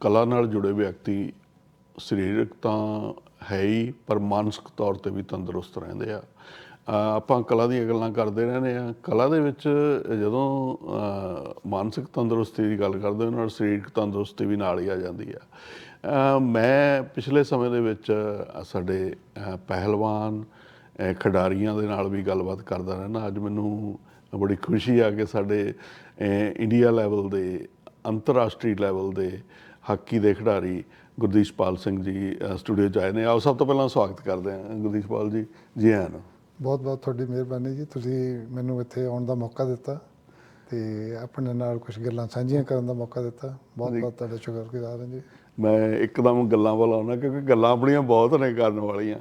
ਕਲਾ ਨਾਲ ਜੁੜੇ ਵਿਅਕਤੀ ਸਰੀਰਕ ਤਾਂ ਹੈ ਹੀ, ਪਰ ਮਾਨਸਿਕ ਤੌਰ ਤੇ ਵੀ ਤੰਦਰੁਸਤ ਰਹਿੰਦੇ ਆ। ਆਪਾਂ ਕਲਾ ਦੀਆਂ ਗੱਲਾਂ ਕਰਦੇ ਰਹਿੰਦੇ ਆ। ਕਲਾ ਦੇ ਵਿੱਚ ਜਦੋਂ ਮਾਨਸਿਕ ਤੰਦਰੁਸਤੀ ਦੀ ਗੱਲ ਕਰਦੇ ਉਹਨਾਂ ਨਾਲ ਸਰੀਰਕ ਤੰਦਰੁਸਤੀ ਵੀ ਨਾਲ ਹੀ ਆ ਜਾਂਦੀ ਆ। ਮੈਂ ਪਿਛਲੇ ਸਮੇਂ ਦੇ ਵਿੱਚ ਸਾਡੇ ਪਹਿਲਵਾਨ ਖਿਡਾਰੀਆਂ ਦੇ ਨਾਲ ਵੀ ਗੱਲਬਾਤ ਕਰਦਾ ਰਹਿਣਾ ਅੱਜ ਮੈਨੂੰ ਬੜੀ ਖੁਸ਼ੀ ਆ ਕਿ ਸਾਡੇ ਇੰਡੀਆ ਲੈਵਲ ਦੇ, ਅੰਤਰਰਾਸ਼ਟਰੀ ਲੈਵਲ ਦੇ ਹਾਕੀ ਦੇ ਖਿਡਾਰੀ ਗੁਰਦੀਸ਼ਪਾਲ ਸਿੰਘ ਜੀ ਸਟੂਡੀਓ 'ਚ ਆਏ ਨੇ। ਆਓ ਸਭ ਤੋਂ ਪਹਿਲਾਂ ਸਵਾਗਤ ਕਰਦੇ ਹਾਂ ਗੁਰਦੀਸ਼ਪਾਲ ਜੀ ਜੀ ਆਇਆਂ ਨੂੰ। ਬਹੁਤ ਬਹੁਤ ਤੁਹਾਡੀ ਮਿਹਰਬਾਨੀ ਜੀ। ਤੁਸੀਂ ਮੈਨੂੰ ਇੱਥੇ ਆਉਣ ਦਾ ਮੌਕਾ ਦਿੱਤਾ ਤੇ ਆਪਣੇ ਨਾਲ ਕੁਝ ਗੱਲਾਂ ਸਾਂਝੀਆਂ ਕਰਨ ਦਾ ਮੌਕਾ ਦਿੱਤਾ। ਬਹੁਤ ਬਹੁਤ ਤੁਹਾਡਾ ਸ਼ੁਕਰਗੁਜ਼ਾਰ ਹਾਂ ਜੀ। ਮੈਂ ਇੱਕਦਮ ਗੱਲਾਂ ਵੱਲ ਆਉਣਾ ਕਿਉਂਕਿ ਗੱਲਾਂ ਆਪਣੀਆਂ ਬਹੁਤ ਨੇ ਕਰਨ ਵਾਲੀਆਂ।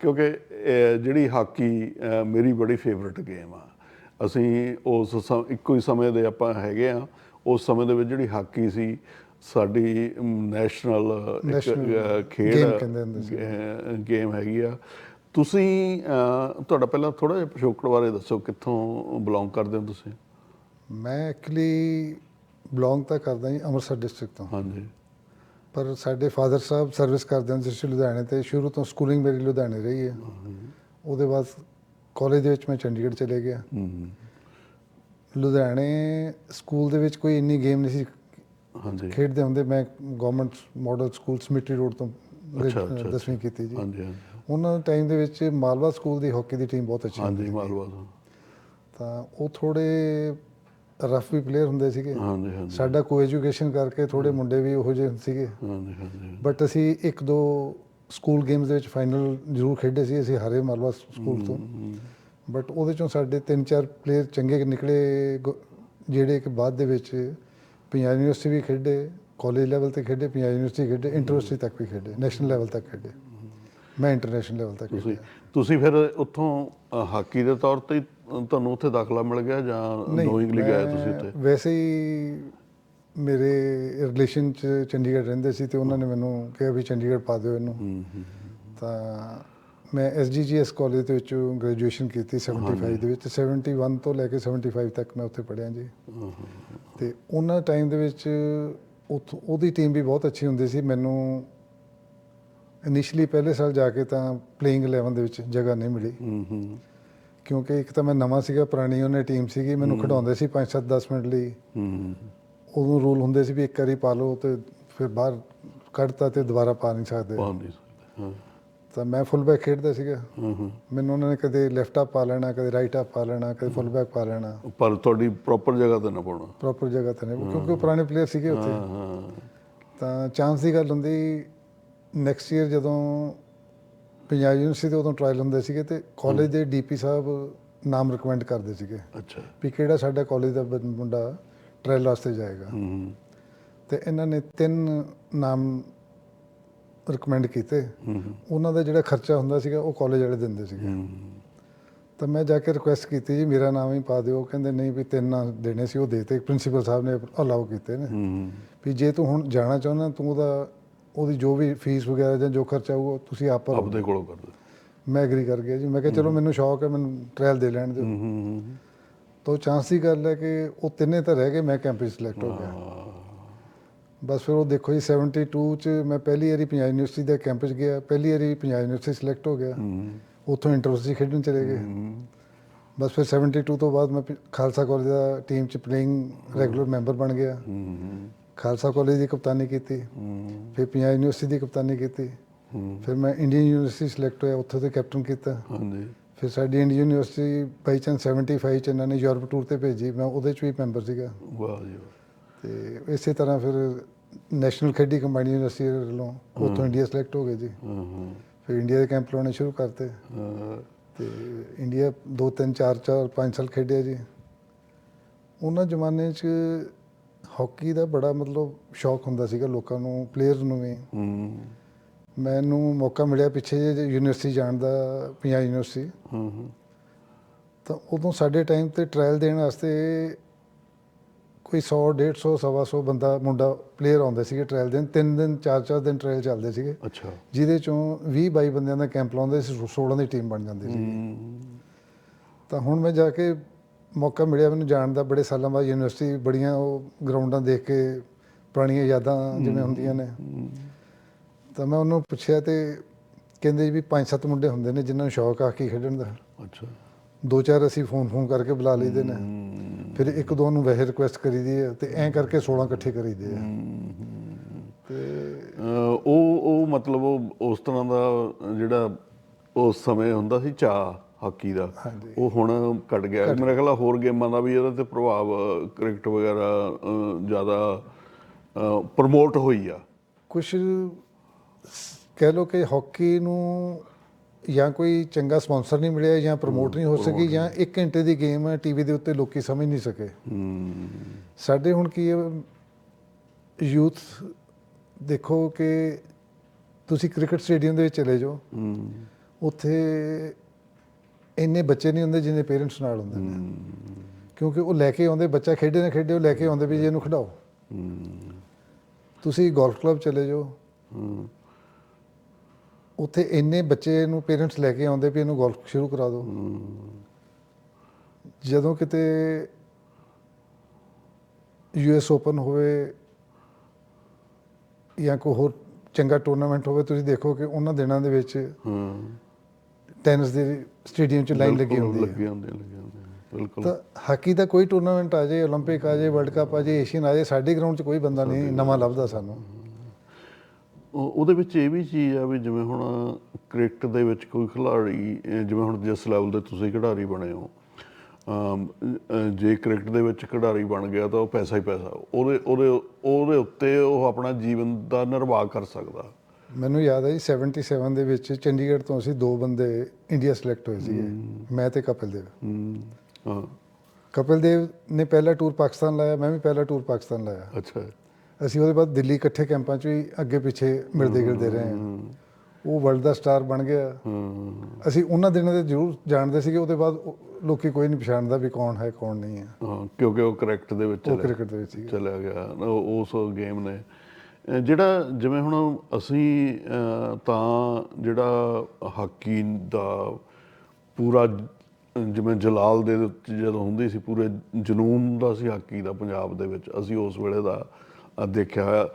ਕਿਉਂਕਿ ਜਿਹੜੀ ਹਾਕੀ ਮੇਰੀ ਬੜੀ ਫੇਵਰਿਟ ਗੇਮ ਆ। ਅਸੀਂ ਉਸ ਸਮ- ਇੱਕੋ ਹੀ ਸਮੇਂ ਦੇ ਆਪਾਂ ਹੈਗੇ ਆ ਉਸ ਸਮੇਂ ਦੇ ਵਿੱਚ ਜਿਹੜੀ ਹਾਕੀ ਸੀ ਸਾਡੀ ਨੈਸ਼ਨਲ ਹੁੰਦੇ ਸੀ। ਗੇਮ ਹੈਗੀ ਆ। ਤੁਸੀਂ ਤੁਹਾਡਾ ਪਹਿਲਾਂ ਥੋੜਾ ਜਿਹਾ ਪਿਛੋਕੜ ਬਾਰੇ ਦੱਸੋ ਕਿੱਥੋਂ ਬਿਲੋਂਗ ਕਰਦੇ ਹੋ ਤੁਸੀਂ? ਮੈਂ ਐਕਚੁਅਲੀ ਬਿਲੋਂਗ ਤਾਂ ਕਰਦਾ ਜੀ ਅੰਮ੍ਰਿਤਸਰ ਡਿਸਟ੍ਰਿਕਟ ਤੋਂ। ਹਾਂਜੀ। ਪਰ ਸਾਡੇ ਫਾਦਰ ਸਾਹਿਬ ਸਰਵਿਸ ਕਰਦੇ ਹੁੰਦੇ ਸੀ ਲੁਧਿਆਣੇ ਤੇ ਸ਼ੁਰੂ ਤੋਂ ਸਕੂਲਿੰਗ ਮੇਰੀ ਲੁਧਿਆਣੇ ਰਹੀ ਹੈ। ਉਹਦੇ ਬਾਅਦ ਕਾਲਜ ਦੇ ਵਿੱਚ ਮੈਂ ਚੰਡੀਗੜ੍ਹ ਚਲੇ ਗਿਆ। ਹੂੰ ਲੁਧਿਆਣੇ ਸਕੂਲ ਦੇ ਵਿੱਚ ਕੋਈ ਇੰਨੀ ਗੇਮ ਨਹੀਂ ਸੀ ਹਾਂਜੀ। ਖੇਡਦੇ ਹੁੰਦੇ ਮੈਂ government model school cemetery road ਤੋਂ। ਦਸਵੀਂ ਕੀਤੀ ਜੀ। ਹਾਂਜੀ ਹਾਂਜੀ। ਉਹਨਾਂ ਟਾਈਮ ਦੇ ਵਿੱਚ ਮਾਲਵਾ ਸਕੂਲ ਦੀ ਹਾਕੀ ਦੀ ਟੀਮ ਬਹੁਤ ਅੱਛੀ ਹਾਂਜੀ। ਮਾਲਵਾ ਤੋਂ। ਉਹ ਥੋੜੇ ਰਫ ਵੀ ਪਲੇਅਰ ਹੁੰਦੇ ਸੀਗੇ। ਹਾਂਜੀ ਹਾਂਜੀ। ਸਾਡਾ ਕੋ ਐਜੂਕੇਸ਼ਨ ਕਰਕੇ ਥੋੜੇ ਮੁੰਡੇ ਵੀ ਉਹੋ ਜਿਹੇ ਸੀਗੇ। ਹਾਂਜੀ ਹਾਂਜੀ ਬਟ ਅਸੀਂ ਇੱਕ ਦੋ ਸਕੂਲ ਗੇਮਸ ਦੇ ਵਿੱਚ ਫਾਈਨਲ ਜ਼ਰੂਰ ਖੇਡੇ ਸੀ ਅਸੀਂ ਹਾਰੇ ਮਾਲਵਾ ਸਕੂਲ ਤੋਂ। ਬਟ ਉਹਦੇ ਚੋਂ ਸਾਡੇ ਤਿੰਨ ਚਾਰ ਪਲੇਅਰ ਚੰਗੇ ਨਿਕਲੇ ਜਿਹੜੇ ਕਿ ਬਾਅਦ ਦੇ ਵਿੱਚ ਪੰਜਾਬ ਯੂਨੀਵਰਸਿਟੀ ਵੀ ਖੇਡੇ ਕਾਲਜ ਲੈਵਲ ਤੇ ਖੇਡੇ ਪੰਜਾਬ ਯੂਨੀਵਰਸਿਟੀ ਖੇਡੇ ਇੰਟਰਯੂਨਿਵਰਸਿਟੀ ਤੱਕ ਵੀ ਖੇਡੇ ਨੈਸ਼ਨਲ ਲੈਵਲ ਤੱਕ ਖੇਡੇ। ਮੈਂ ਇੰਟਰਨੈਸ਼ਨਲ ਲੈਵਲ ਤੱਕ ਤੁਸੀਂ ਤੁਸੀਂ ਫਿਰ ਉੱਥੋਂ ਹਾਕੀ ਦੇ ਤੌਰ ਤੇ ਤੁਹਾਨੂੰ ਉੱਥੇ ਦਾਖਲਾ ਮਿਲ ਗਿਆ ਜਾਂ ਨੋਇੰਗਲੀ ਗਏ ਤੁਸੀਂ ਉੱਥੇ? ਵੈਸੇ ਹੀ ਮੇਰੇ ਰਿਲੇਸ਼ਨ ਚ ਚੰਡੀਗੜ੍ਹ ਰਹਿੰਦੇ ਸੀ ਤੇ ਉਹਨਾਂ ਨੇ ਮੈਨੂੰ ਕਿਹਾ ਵੀ ਚੰਡੀਗੜ੍ਹ ਪਾ ਦਿਓ ਇਹਨੂੰ। ਤਾਂ ਮੈਂ ਐਸਜੀਜੀਐਸ ਕਾਲਜ ਦੇ ਵਿੱਚ ਗ੍ਰੈਜੂਏਸ਼ਨ ਕੀਤੀ 75 ਦੇ ਵਿੱਚ। 71 ਤੋਂ ਲੈ ਕੇ 75 ਤੱਕ ਮੈਂ ਉੱਥੇ ਪੜ੍ਹਿਆ ਜੀ। ਤੇ ਉਹਨਾਂ ਟਾਈਮ ਦੇ ਵਿੱਚ ਉੱਥੋਂ ਉਹਦੀ ਟੀਮ ਵੀ ਬਹੁਤ ਅੱਛੀ ਹੁੰਦੀ ਸੀ। ਮੈਨੂੰ ਇਨੀਸ਼ੀਅਲੀ ਪਹਿਲੇ ਸਾਲ ਜਾ ਕੇ ਤਾਂ ਪਲੇਇੰਗ 11 ਦੇ ਵਿੱਚ ਜਗ੍ਹਾ ਨਹੀਂ ਮਿਲੀ। ਹੂੰ ਹੂੰ। ਕਿਉਂਕਿ ਇੱਕ ਤਾਂ ਮੈਂ ਨਵਾਂ ਸੀਗਾ ਪੁਰਾਣੀ ਉਹਨੇ ਟੀਮ ਸੀਗੀ। ਮੈਨੂੰ ਖਿਡਾਉਂਦੇ ਸੀ 5-7 10 ਮਿੰਟ ਲਈ। ਹੂੰ ਉਦੋਂ ਰੂਲ ਹੁੰਦੇ ਸੀ ਵੀ ਇੱਕ ਵਾਰੀ ਪਾ ਲਓ ਤੇ ਫਿਰ ਬਾਹਰ ਕੱਢਤਾ ਤੇ ਦੁਬਾਰਾ ਪਾ ਨਹੀਂ ਸਕਦੇ। ਪਾ ਨਹੀਂ ਸਕਦੇ ਹਾਂ। ਤਾਂ ਮੈਂ ਫੁੱਲ ਬੈਕ ਖੇਡਦਾ ਸੀਗਾ। ਹੂੰ ਹੂੰ। ਮੈਨੂੰ ਉਹਨਾਂ ਨੇ ਕਦੇ ਲੈਫਟ ਅਪ ਪਾ ਲੈਣਾ ਕਦੇ ਰਾਈਟ ਅਪ ਪਾ ਲੈਣਾ ਕਦੇ ਫੁੱਲ ਬੈਕ ਪਾ ਲੈਣਾ। ਪਰ ਤੁਹਾਡੀ ਪ੍ਰੋਪਰ ਜਗ੍ਹਾ ਤੇ ਨਾ ਪਾਉਣਾ। ਪ੍ਰੋਪਰ ਜਗ੍ਹਾ ਤੇ ਨਹੀਂ ਕਿਉਂਕਿ ਉਹ ਪੁਰਾਣੇ ਪਲੇਅਰ ਸੀਗੇ ਉੱਥੇ। ਹਾਂ ਹਾਂ। ਤਾਂ ਚਾਂਸ ਦੀ ਗੱਲ ਹੁੰਦੀ ਨੈਕਸਟ ਈਅਰ ਜਦੋਂ ਪੰਜਾਬ ਯੂਨੀਵਰਸਿਟੀ ਦੇ ਉਦੋਂ ਟ੍ਰਾਇਲ ਹੁੰਦੇ ਸੀਗੇ ਤੇ ਕਾਲਜ ਦੇ ਡੀਪੀ ਸਾਹਿਬ ਨਾਮ ਰეკਮੈਂਡ ਕਰਦੇ ਸੀਗੇ। ਅੱਛਾ। ਵੀ ਕਿਹੜਾ ਸਾਡਾ ਕਾਲਜ ਦਾ ਮੁੰਡਾ ਟ੍ਰਾਇਲ ਵਾਸਤੇ ਜਾਏਗਾ। ਹੂੰ। ਤੇ ਇਹਨਾਂ ਨੇ ਤਿੰਨ ਨਾਮ ਰეკਮੈਂਡ ਕੀਤੇ। ਉਹਨਾਂ ਦਾ ਜਿਹੜਾ ਖਰਚਾ ਹੁੰਦਾ ਸੀਗਾ ਉਹ ਕਾਲਜ ਵਾਲੇ ਦਿੰਦੇ ਸੀਗੇ। ਤਾਂ ਮੈਂ ਜਾ ਕੇ ਰਿਕੁਐਸਟ ਕੀਤੀ ਜੀ ਮੇਰਾ ਨਾਮ ਹੀ ਪਾ ਦਿਓ। ਕਹਿੰਦੇ ਨਹੀਂ ਵੀ ਤਿੰਨ ਨਾਂ ਦੇਣੇ ਸੀ ਉਹ ਦੇਤੇ। ਪ੍ਰਿੰਸੀਪਲ ਸਾਹਿਬ ਨੇ ਅਲਾਉ ਕੀਤੇ ਨੇ। ਵੀ ਜੇ ਤੂੰ ਹੁਣ ਜਾਣਾ ਚਾਹੁੰਦਾ ਤੂੰ ਉਹਦਾ ਉਹਦੀ ਜੋ ਵੀ ਫੀਸ ਵਗੈਰਾ ਜਾਂ ਜੋ ਖਰਚਾ ਹੋਊਗਾ ਤੁਸੀਂ ਆਪ ਆਪਦੇ ਕੋਲੋਂ ਕਰ ਦਿਓ। ਮੈਂ ਐਗਰੀ ਕਰ ਗਿਆ ਜੀ। ਮੈਂ ਕਿਹਾ ਚਲੋ ਮੈਨੂੰ ਸ਼ੌਕ ਹੈ ਮੈਨੂੰ ਟ੍ਰਾਇਲ ਦੇ ਲੈਣ ਦਿਓ। ਤਾਂ ਚਾਂਸ ਦੀ ਗੱਲ ਹੈ ਕਿ ਉਹ ਤਿੰਨੇ ਤਾਂ ਰਹਿ ਗਏ ਮੈਂ ਕੈਂਪਸ ਸਿਲੈਕਟ ਹੋ ਗਿਆ। ਬਸ ਫਿਰ ਉਹ ਦੇਖੋ ਜੀ 72 ਚ ਮੈਂ ਪਹਿਲੀ ਵਾਰੀ ਪੰਜਾਬ ਯੂਨੀਵਰਸਿਟੀ ਦੇ ਕੈਂਪਸ ਗਿਆ ਪਹਿਲੀ ਵਾਰੀ ਪੰਜਾਬ ਯੂਨੀਵਰਸਿਟੀ ਸਿਲੈਕਟ ਹੋ ਗਿਆ। ਉੱਥੋਂ ਇੰਟਰਵਿਊ ਖੇਡਣ ਚਲੇ ਗਏ। ਬਸ ਫਿਰ 72 ਤੋਂ ਬਾਅਦ ਮੈਂ ਖਾਲਸਾ ਕਾਲਜ ਦਾ ਟੀਮ ਚ ਪਲੇਇੰਗ ਰੈਗੂਲਰ ਮੈਂਬਰ ਬਣ ਗਿਆ। ਖਾਲਸਾ ਕਾਲਜ ਦੀ ਕਪਤਾਨੀ ਕੀਤੀ। ਫਿਰ ਪੰਜਾਬ ਯੂਨੀਵਰਸਿਟੀ ਦੀ ਕਪਤਾਨੀ ਕੀਤੀ। ਫਿਰ ਮੈਂ ਇੰਡੀਅਨ ਯੂਨੀਵਰਸਿਟੀ ਸਿਲੈਕਟ ਹੋਇਆ ਉੱਥੇ ਤੇ ਕੈਪਟਨ ਕੀਤਾ। ਹਾਂਜੀ। ਫਿਰ ਸਾਡੀ ਇੰਡੀਅਨ ਯੂਨੀਵਰਸਿਟੀ ਬਾਈ ਚਾਂਸ 75 ਚ ਇਹਨਾਂ ਨੇ ਯੂਰਪ ਟੂਰ ਤੇ ਭੇਜੀ। ਮੈਂ ਉਹਦੇ ਚ ਵੀ ਮੈਂਬਰ ਸੀਗਾ। ਵਾਹ ਜੀ। ਤੇ ਇਸੇ ਤਰ੍ਹਾਂ ਫਿਰ ਨੈਸ਼ਨਲ ਖੇਡੀ ਕੰਬਾਈਨਡ ਯੂਨੀਵਰਸਿਟੀ ਵੱਲੋਂ ਉੱਥੋਂ ਇੰਡੀਆ ਸਿਲੈਕਟ ਹੋ ਗਏ ਜੀ। ਹਾਂ ਫਿਰ ਇੰਡੀਆ ਦੇ ਕੈਂਪ ਲਾਉਣੇ ਸ਼ੁਰੂ ਕਰਤੇ। ਤੇ ਇੰਡੀਆ 2 3 4 4 5 ਸਾਲ ਖੇਡਿਆ ਜੀ। ਉਹਨਾਂ ਜ਼ਮਾਨੇ 'ਚ ਹਾਕੀ ਦਾ ਬੜਾ ਮਤਲਬ ਸ਼ੌਕ ਹੁੰਦਾ ਸੀਗਾ ਲੋਕਾਂ ਨੂੰ ਪਲੇਅਰਸ ਨੂੰ ਵੀ। ਹੂੰ। ਮੈਨੂੰ ਮੌਕਾ ਮਿਲਿਆ ਪਿੱਛੇ ਜੇ ਯੂਨੀਵਰਸਿਟੀ ਜਾਣ ਦਾ ਪੰਜਾਬ ਯੂਨੀਵਰਸਿਟੀ। ਹੂੰ ਹੂੰ। ਤਾਂ ਉਦੋਂ ਸਾਡੇ ਟਾਈਮ ਤੇ ਟ੍ਰਾਇਲ ਦੇਣ ਵਾਸਤੇ ਕੋਈ 100 150 ਸਵਾ 100 ਬੰਦਾ ਮੁੰਡਾ ਪਲੇਅਰ ਆਉਂਦੇ ਸੀਗੇ ਟ੍ਰਾਇਲ ਦੇਣ। ਤਿੰਨ ਦਿਨ ਚਾਰ ਚਾਰ ਦਿਨ ਟ੍ਰਾਇਲ ਚੱਲਦੇ ਸੀਗੇ। ਅੱਛਾ। ਜਿਹਦੇ ਚੋਂ 20 22 ਬੰਦਿਆਂ ਦਾ ਕੈਂਪ ਲਾਉਂਦੇ ਸੀ 16 ਦੀ ਟੀਮ ਬਣ ਜਾਂਦੀ ਸੀ। ਤਾਂ ਹੁਣ ਮੈਂ ਜਾ ਕੇ ਮੌਕਾ ਮਿਲਿਆ ਮੈਨੂੰ ਜਾਣ ਦਾ। ਬੜੇ ਸਾਲਾਂ ਬਾਅਦ ਯੂਨੀਵਰਸਿਟੀ ਬੜੀਆਂ ਉਹ ਗਰਾਊਂਡਾਂ ਦੇਖ ਕੇ ਪੁਰਾਣੀਆਂ ਯਾਦਾਂ ਜਿਵੇਂ ਹੁੰਦੀਆਂ ਨੇ। ਤਾਂ ਮੈਂ ਉਹਨੂੰ ਪੁੱਛਿਆ ਤੇ ਕਹਿੰਦੇ ਜੀ ਵੀ ਪੰਜ ਸੱਤ ਮੁੰਡੇ ਹੁੰਦੇ ਨੇ ਜਿਨ੍ਹਾਂ ਨੂੰ ਸ਼ੌਕ ਆ ਕੀ ਖੇਡਣ ਦਾ। ਅੱਛਾ। ਦੋ ਚਾਰ ਅਸੀਂ ਫੋਨ ਫੋਨ ਕਰਕੇ ਬੁਲਾ ਲਈਦੇ ਨੇ। ਫਿਰ ਇੱਕ ਦੋ ਨੂੰ ਵੈਸੇ ਰਿਕੁਐਸਟ ਕਰੀਦੀ ਹੈ ਤੇ ਐਂ ਕਰਕੇ 16 ਇਕੱਠੇ ਕਰੀਦੇ ਆ। ਤੇ ਉਹ ਉਹ ਮਤਲਬ ਉਹ ਉਸ ਤਰ੍ਹਾਂ ਦਾ ਜਿਹੜਾ ਉਸ ਸਮੇਂ ਹੁੰਦਾ ਸੀ ਚਾ ਹਾਕੀ ਦਾ। ਉਹ ਹੁਣ ਘਟ ਗਿਆ। ਮੇਰੇ ਖਿਆਲ ਹੋਰ ਗੇਮਾਂ ਦਾ ਵੀ ਇਹਦੇ ਤੇ ਪ੍ਰਭਾਵ ਕ੍ਰਿਕਟ ਵਗੈਰਾ ਜ਼ਿਆਦਾ ਪ੍ਰਮੋਟ ਹੋਈ ਆ। ਕੁਝ ਕਹਿ ਲੋ ਕਿ ਹਾਕੀ ਨੂੰ ਜਾਂ ਕੋਈ ਚੰਗਾ ਸਪਾਂਸਰ ਨਹੀਂ ਮਿਲਿਆ ਜਾਂ ਪ੍ਰਮੋਟ ਨਹੀਂ ਹੋ ਸਕੀ ਜਾਂ 1 ਘੰਟੇ ਦੀ ਗੇਮ ਹੈ ਟੀਵੀ ਦੇ ਉੱਤੇ ਲੋਕੀ ਸਮਝ ਨਹੀਂ ਸਕੇ। ਸਾਡੇ ਹੁਣ ਕੀ ਹੈ ਯੂਥ ਦੇਖੋ ਕਿ ਤੁਸੀਂ ਕ੍ਰਿਕਟ ਸਟੇਡੀਅਮ ਦੇ ਵਿੱਚ ਚਲੇ ਜਾਓ। ਉੱਥੇ ਇੰਨੇ ਬੱਚੇ ਨਹੀਂ ਹੁੰਦੇ ਜਿੰਨੇ ਪੇਰੈਂਟਸ ਨਾਲ ਹੁੰਦੇ ਨੇ। ਕਿਉਂਕਿ ਉਹ ਲੈ ਕੇ ਆਉਂਦੇ ਬੱਚਾ ਖੇਡੇ ਨਾ ਖੇਡੇ ਉਹ ਲੈ ਕੇ ਆਉਂਦੇ ਵੀ ਜੀ ਇਹਨੂੰ ਖਿਡਾਓ। ਤੁਸੀਂ ਗੋਲਫ ਕਲੱਬ ਚਲੇ ਜਾਓ। ਉੱਥੇ ਇੰਨੇ ਬੱਚੇ ਨੂੰ ਪੇਰੈਂਟਸ ਲੈ ਕੇ ਆਉਂਦੇ ਵੀ ਇਹਨੂੰ ਗੋਲਫ ਸ਼ੁਰੂ ਕਰਾ ਦਿਓ ਜਦੋਂ ਕਿਤੇ ਯੂਐਸ ਓਪਨ ਹੋਵੇ ਜਾਂ ਕੋਈ ਹੋਰ ਚੰਗਾ ਟੂਰਨਾਮੈਂਟ ਹੋਵੇ ਤੁਸੀਂ ਦੇਖੋ ਕਿ ਉਹਨਾਂ ਦਿਨਾਂ ਦੇ ਵਿੱਚ ਹਮ, ਟੈਨਿਸ ਦੇ ਸਟੇਡੀਅਮ 'ਚ ਲਾਈਨ ਲੱਗੀ ਬਿਲਕੁਲ ਹੁੰਦੀ ਹੈ ਲੱਗੇ ਹੁੰਦੇ ਲੱਗੇ ਹੁੰਦੇ ਬਿਲਕੁਲ ਤਾਂ ਹਾਕੀ ਦਾ ਕੋਈ ਟੂਰਨਾਮੈਂਟ ਆ ਜਾਏ 올림픽 ਆ ਜਾਏ ਵਰਲਡ ਕੱਪ ਆ ਜਾਏ ਏਸ਼ੀਅਨ ਆ ਜਾਏ ਸਾਡੇ ਗਰਾਊਂਡ 'ਚ ਕੋਈ ਬੰਦਾ ਨਹੀਂ ਨਵਾਂ ਲੱਭਦਾ ਸਾਨੂੰ ਉਹ- ਉਹਦੇ ਵਿੱਚ ਇਹ ਵੀ ਚੀਜ਼ ਆ ਵੀ ਜਿਵੇਂ ਹੁਣ ਕ੍ਰਿਕਟ ਦੇ ਵਿੱਚ ਕੋਈ ਖਿਡਾਰੀ ਅਹ ਜਿਵੇਂ ਹੁਣ ਜਿਸ ਲੈਵਲ ਦੇ ਤੁਸੀਂ ਖਿਡਾਰੀ ਬਣੇ ਹੋ ਜੇ ਕ੍ਰਿਕਟ ਦੇ ਵਿੱਚ ਖਿਡਾਰੀ ਬਣ ਗਿਆ ਤਾਂ ਉਹ ਪੈਸਾ ਹੀ ਪੈਸਾ ਉਹਦੇ ਉਹਦੇ ਉਹਦੇ ਉੱਤੇ ਉਹ ਆਪਣਾ ਜੀਵਨ ਦਾ ਨਿਰਵਾਹ ਕਰ ਸਕਦਾ। ਮੈਨੂੰ ਯਾਦ ਹੈ ਜੀ 77 ਦੇ ਵਿੱਚ ਚੰਡੀਗੜ੍ਹ ਤੋਂ ਅਸੀਂ ਦੋ ਬੰਦੇ ਇੰਡੀਆ ਸਿਲੈਕਟ ਹੋਏ ਸੀ ਮੈਂ ਤੇ ਕਪਿਲ ਦੇਵ। ਹਾਂ ਕਪਿਲ ਦੇਵ ਨੇ ਪਹਿਲਾ ਟੂਰ ਪਾਕਿਸਤਾਨ ਲਾਇਆ ਮੈਂ ਵੀ ਪਹਿਲਾ ਟੂਰ ਪਾਕਿਸਤਾਨ ਲਾਇਆ। ਅੱਛਾ। ਅਸੀਂ ਉਹਦੇ ਬਾਅਦ ਦਿੱਲੀ ਇਕੱਠੇ ਕੈਂਪਾਂ 'ਚ ਵੀ ਅੱਗੇ ਪਿੱਛੇ ਮਿਲਦੇ ਗਿਲਦੇ ਰਹੇ ਹਾਂ। ਉਹ ਵਰਲਡ ਦਾ ਸਟਾਰ ਬਣ ਗਿਆ। ਅਸੀਂ ਉਹਨਾਂ ਦਿਨਾਂ ਦੇ ਜ਼ਰੂਰ ਜਾਣਦੇ ਸੀਗੇ ਉਹਦੇ ਬਾਅਦ ਲੋਕੀ ਕੋਈ ਨਹੀਂ ਪਛਾਣਦਾ ਵੀ ਕੌਣ ਹੈ ਕੌਣ ਨਹੀਂ ਹੈ। ਹਾਂ ਕਿਉਂਕਿ ਉਹ ਕ੍ਰਿਕਟ ਦੇ ਵਿੱਚ ਉਹ ਕ੍ਰਿਕਟ ਦੇ ਵਿੱਚ ਚਲਿਆ ਗਿਆ। ਉਸ ਗੇਮ ਨੇ। ਜਿਹੜਾ ਜਿਵੇਂ ਹੁਣ ਅਸੀਂ ਤਾਂ ਜਿਹੜਾ ਹਾਕੀ ਦਾ ਪੂਰਾ ਜਿਵੇਂ ਜਲਾਲ ਦੇ ਜਦੋਂ ਹੁੰਦੀ ਸੀ ਪੂਰੇ ਜਨੂਨ ਦਾ ਸੀ ਹਾਕੀ ਦਾ ਪੰਜਾਬ ਦੇ ਵਿੱਚ ਅਸੀਂ ਉਸ ਵੇਲੇ ਦਾ ਦੇਖਿਆ ਹੋਇਆ।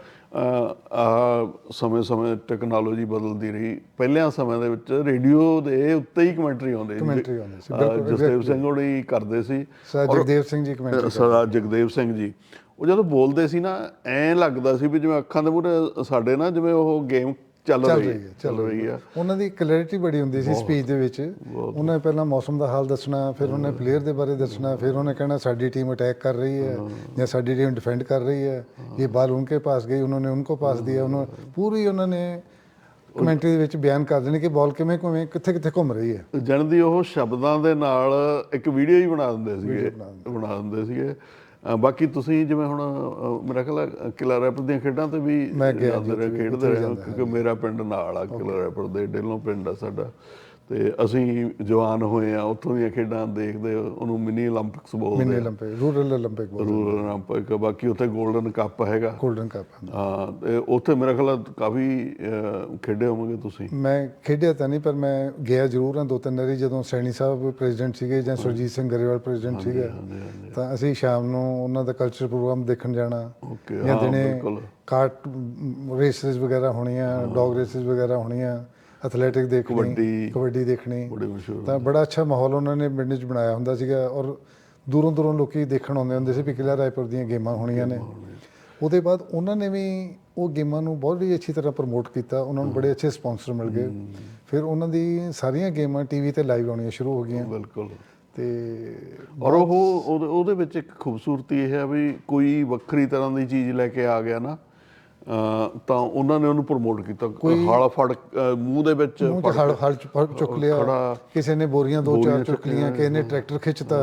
ਆ ਸਮੇਂ-ਸਮੇਂ ਟੈਕਨੋਲੋਜੀ ਬਦਲਦੀ ਰਹੀ। ਪਹਿਲਿਆਂ ਸਮੇਂ ਦੇ ਵਿੱਚ ਰੇਡੀਓ ਦੇ ਉੱਤੇ ਹੀ ਕਮੈਂਟਰੀ ਆਉਂਦੀ ਸੀ, ਬਿਲਕੁਲ, ਜਸਦੇਵ। ਸਿੰਘ ਹੋਣੀ ਕਰਦੇ ਸੀ। ਸਰ ਜਗਦੇਵ ਸਿੰਘ ਜੀ ਕਮੈਂਟਰੀ ਸਰਦਾਰ ਜਗਦੇਵ ਸਿੰਘ ਜੀ। ਉਹ ਜਦੋਂ ਬੋਲਦੇ ਸੀ ਨਾ ਐਂ ਲੱਗਦਾ ਸੀ ਵੀ ਜਿਵੇਂ ਅੱਖਾਂ ਦੇ ਮੂਹਰੇ ਸਾਡੇ ਨਾ ਜਿਵੇਂ ਉਹ ਗੇਮ ਚੱਲ ਰਹੀ ਹੈ ਚੱਲ ਰਹੀ ਹੈ। ਉਹਨਾਂ ਦੀ ਕਲੈਰਿਟੀ ਬੜੀ ਹੁੰਦੀ ਸੀ ਸਪੀਚ ਦੇ ਵਿੱਚ। ਉਹਨੇ ਪਹਿਲਾਂ ਮੌਸਮ ਦਾ ਹਾਲ ਦੱਸਣਾ ਫਿਰ ਉਹਨੇ ਪਲੇਅਰ ਦੇ ਬਾਰੇ ਦੱਸਣਾ ਫਿਰ ਉਹਨੇ ਕਹਿਣਾ ਸਾਡੀ ਟੀਮ ਅਟੈਕ ਕਰ ਰਹੀ ਹੈ ਜਾਂ ਸਾਡੀ ਟੀਮ ਡਿਫੈਂਡ ਕਰ ਰਹੀ ਹੈ। ਇਹ ਬਾਲ ਉਨਕੇ ਪਾਸ ਗਈ ਉਹਨਾਂ ਨੇ ਉਨਕੋ ਪਾਸ ਦਿਆ ਉਹਨਾਂ ਪੂਰੀ ਉਹਨਾਂ ਨੇ ਕਮੈਂਟਰੀ ਦੇ ਵਿੱਚ ਬਿਆਨ ਕਰ ਦੇਣੇ ਕਿ ਬਾਲ ਕਿਵੇਂ ਕਿਵੇਂ ਕਿੱਥੇ ਕਿੱਥੇ ਘੁੰਮ ਰਹੀ ਹੈ। ਜਣ ਉਹ ਸ਼ਬਦਾਂ ਦੇ ਨਾਲ ਇੱਕ ਵੀਡੀਓ ਹੀ ਬਣਾ ਦਿੰਦੇ ਸੀਗੇ। ਬਣਾ ਦਿੰਦੇ ਸੀਗੇ। ਬਾਕੀ ਤੁਸੀਂ ਜਿਵੇਂ ਹੁਣ ਮੇਰਾ ਖਿਆਲ ਕਿਲਾ ਰੈਪਰ ਦੀਆਂ ਖੇਡਾਂ ਤੇ ਵੀ ਮੈਂ ਖੇਡਦੇ ਰਹੇ ਕਿਉਂਕਿ ਮੇਰਾ ਪਿੰਡ ਨਾਲ ਆ ਕਿਲਾ ਰੈਪਰ ਦੇ ਡੇਲੋਂ ਪਿੰਡ ਆ ਸਾਡਾ। ਤੇ ਅਸੀਂ ਜਵਾਨ ਹੋਏ ਆ ਉੱਥੋਂ ਦੀਆਂ ਖੇਡਾਂ ਦੇਖਦੇ ਉਹਨੂੰ ਮਿਨੀ 올림픽ਸ ਬੋਲਦੇ ਮਿਨੀ 올림픽 ਰੂਰਲ 올림픽 ਬੋਲਦੇ ਰੂਰਲ 올림픽 ਬਾਕੀ ਉੱਥੇ 골ਡਨ ਕੱਪ ਹੈਗਾ। 골ਡਨ ਕੱਪ ਹਾਂ ਤੇ ਉੱਥੇ ਮੇਰੇ ਖਿਆਲ ਕਾਫੀ ਖੇਡੇ ਹੋਵੋਗੇ ਤੁਸੀਂ। ਮੈਂ ਖੇਡਿਆ ਤਾਂ ਨਹੀਂ ਪਰ ਮੈਂ ਗਿਆ ਜ਼ਰੂਰ ਹਾਂ ਦੋ ਤਿੰਨ ਵਾਰੀ ਜਦੋਂ ਸੈਣੀ ਸਾਹਿਬ ਪ੍ਰੈਜ਼ੀਡੈਂਟ ਸੀਗੇ ਜਾਂ ਸੁਰਜੀਤ ਸਿੰਘ ਗਰੇਵਾਲ ਪ੍ਰੈਜ਼ੀਡੈਂਟ ਸੀਗੇ ਤਾਂ ਅਸੀਂ ਸ਼ਾਮ ਨੂੰ ਉਹਨਾਂ ਦਾ ਕਲਚਰ ਪ੍ਰੋਗਰਾਮ ਦੇਖਣ ਜਾਣਾ। ਜਾਂ ਦਿਨੇ ਕਾਰਟ ਰੇਸਸ ਵਗੈਰਾ ਹੋਣੀਆਂ ਡੌਗ ਰੇਸਿਸ ਵਗੈਰਾ ਹੋਣੀਆਂ। ਐਥਲੈਟਿਕ ਦੇਖਣੀ ਕਬੱਡੀ। ਕਬੱਡੀ ਦੇਖਣੀ। ਬੜੇ ਮਸ਼ਹੂਰ ਤਾਂ ਬੜਾ ਅੱਛਾ ਮਾਹੌਲ ਉਹਨਾਂ ਨੇ ਪਿੰਡ 'ਚ ਬਣਾਇਆ ਹੁੰਦਾ ਸੀਗਾ ਔਰ ਦੂਰੋਂ ਦੂਰੋਂ ਲੋਕੀ ਦੇਖਣ ਆਉਂਦੇ ਹੁੰਦੇ ਸੀ ਵੀ ਕਿਲ੍ਹਾ ਰਾਏਪੁਰ ਦੀਆਂ ਗੇਮਾਂ ਹੋਣੀਆਂ ਨੇ। ਉਹਦੇ ਬਾਅਦ ਉਹਨਾਂ ਨੇ ਵੀ ਉਹ ਗੇਮਾਂ ਨੂੰ ਬਹੁਤ ਹੀ ਅੱਛੀ ਤਰ੍ਹਾਂ ਪ੍ਰਮੋਟ ਕੀਤਾ ਉਹਨਾਂ ਨੂੰ ਬੜੇ ਅੱਛੇ ਸਪਾਂਸਰ ਮਿਲ ਗਏ। ਫਿਰ ਉਹਨਾਂ ਦੀ ਸਾਰੀਆਂ ਗੇਮਾਂ ਟੀਵੀ ਤੇ ਲਾਈਵ ਆਉਣੀਆਂ ਸ਼ੁਰੂ ਹੋ ਗਈਆਂ। ਬਿਲਕੁਲ। ਤੇ ਔਰ ਉਹ ਉਹਦੇ- ਵਿੱਚ ਇੱਕ ਖੂਬਸੂਰਤੀ ਇਹ ਹੈ ਵੀ ਕੋਈ ਵੱਖਰੀ ਤਰ੍ਹਾਂ ਦੀ ਚੀਜ਼ ਲੈ ਕੇ ਆ ਗਿਆ ਨਾ। ਤਾਂ ਉਹਨਾਂ ਨੇ ਉਹਨੂੰ ਪ੍ਰਮੋਟ ਕੀਤਾ। ਹਲ ਫੜ ਮੂੰਹ ਦੇ ਵਿੱਚ ਚ ਫੜ ਚੁੱਕ ਲਿਆ। ਕਿਸੇ ਨੇ ਬੋਰੀਆਂ ਦੋ ਚਾਰ ਚੁੱਕ ਲਈਆਂ ਕਿਸੇ ਨੇ ਟਰੈਕਟਰ ਖਿੱਚਤਾ।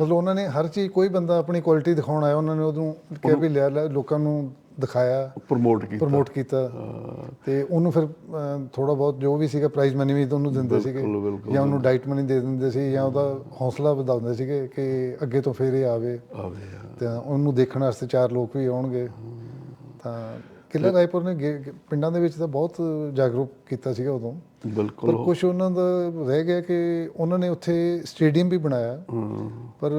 ਮਤਲਬ ਉਹਨਾਂ ਨੇ ਹਰ ਚੀਜ਼ ਕੋਈ ਬੰਦਾ ਆਪਣੀ ਕੁਆਲਿਟੀ ਦਿਖਾਉਣ ਆਇਆ ਉਹਨਾਂ ਨੇ ਉਹਨੂੰ ਕਿਹਾ ਵੀ ਲਿਆ ਲੈ ਲੋਕਾਂ ਨੂੰ ਦਿਖਾਇਆ ਪ੍ਰਮੋਟ ਕੀਤਾ। ਪ੍ਰਮੋਟ ਕੀਤਾ। ਤੇ ਉਹਨੂੰ ਫਿਰ ਥੋੜਾ ਬਹੁਤ ਜੋ ਵੀ ਸੀਗਾ ਪ੍ਰਾਈਜ਼ ਮਨੀ ਵੀ ਉਹਨੂੰ ਦਿੰਦੇ ਸੀਗੇ। ਜਾਂ ਉਹਨੂੰ ਡਾਈਟ ਮਨੀ ਦੇ ਦਿੰਦੇ ਸੀ ਜਾਂ ਉਹਦਾ ਹੌਸਲਾ ਵਧਾਉਂਦੇ ਸੀਗੇ ਕਿ ਅੱਗੇ ਤੋਂ ਫੇਰ ਇਹ ਆਵੇ। ਆਵੇ। ਤਾਂ ਉਹਨੂੰ ਦੇਖਣ ਵਾਸਤੇ ਚਾਰ ਲੋਕ ਵੀ ਆਉਣਗੇ। ਤਾਂ ਕਿਲ੍ਹਾ ਰਾਏਪੁਰ ਨੇ ਗੇ- ਗੇ- ਪਿੰਡਾਂ ਦੇ ਵਿੱਚ ਤਾਂ ਬਹੁਤ ਜਾਗਰੂਕ ਕੀਤਾ ਸੀਗਾ ਉਦੋਂ। ਬਿਲਕੁਲ। ਪਰ ਕੁਝ ਉਹਨਾਂ ਦਾ ਰਹਿ ਗਿਆ ਕਿ ਉਹਨਾਂ ਨੇ ਉੱਥੇ ਸਟੇਡੀਅਮ ਵੀ ਬਣਾਇਆ। ਹਾਂ, ਪਰ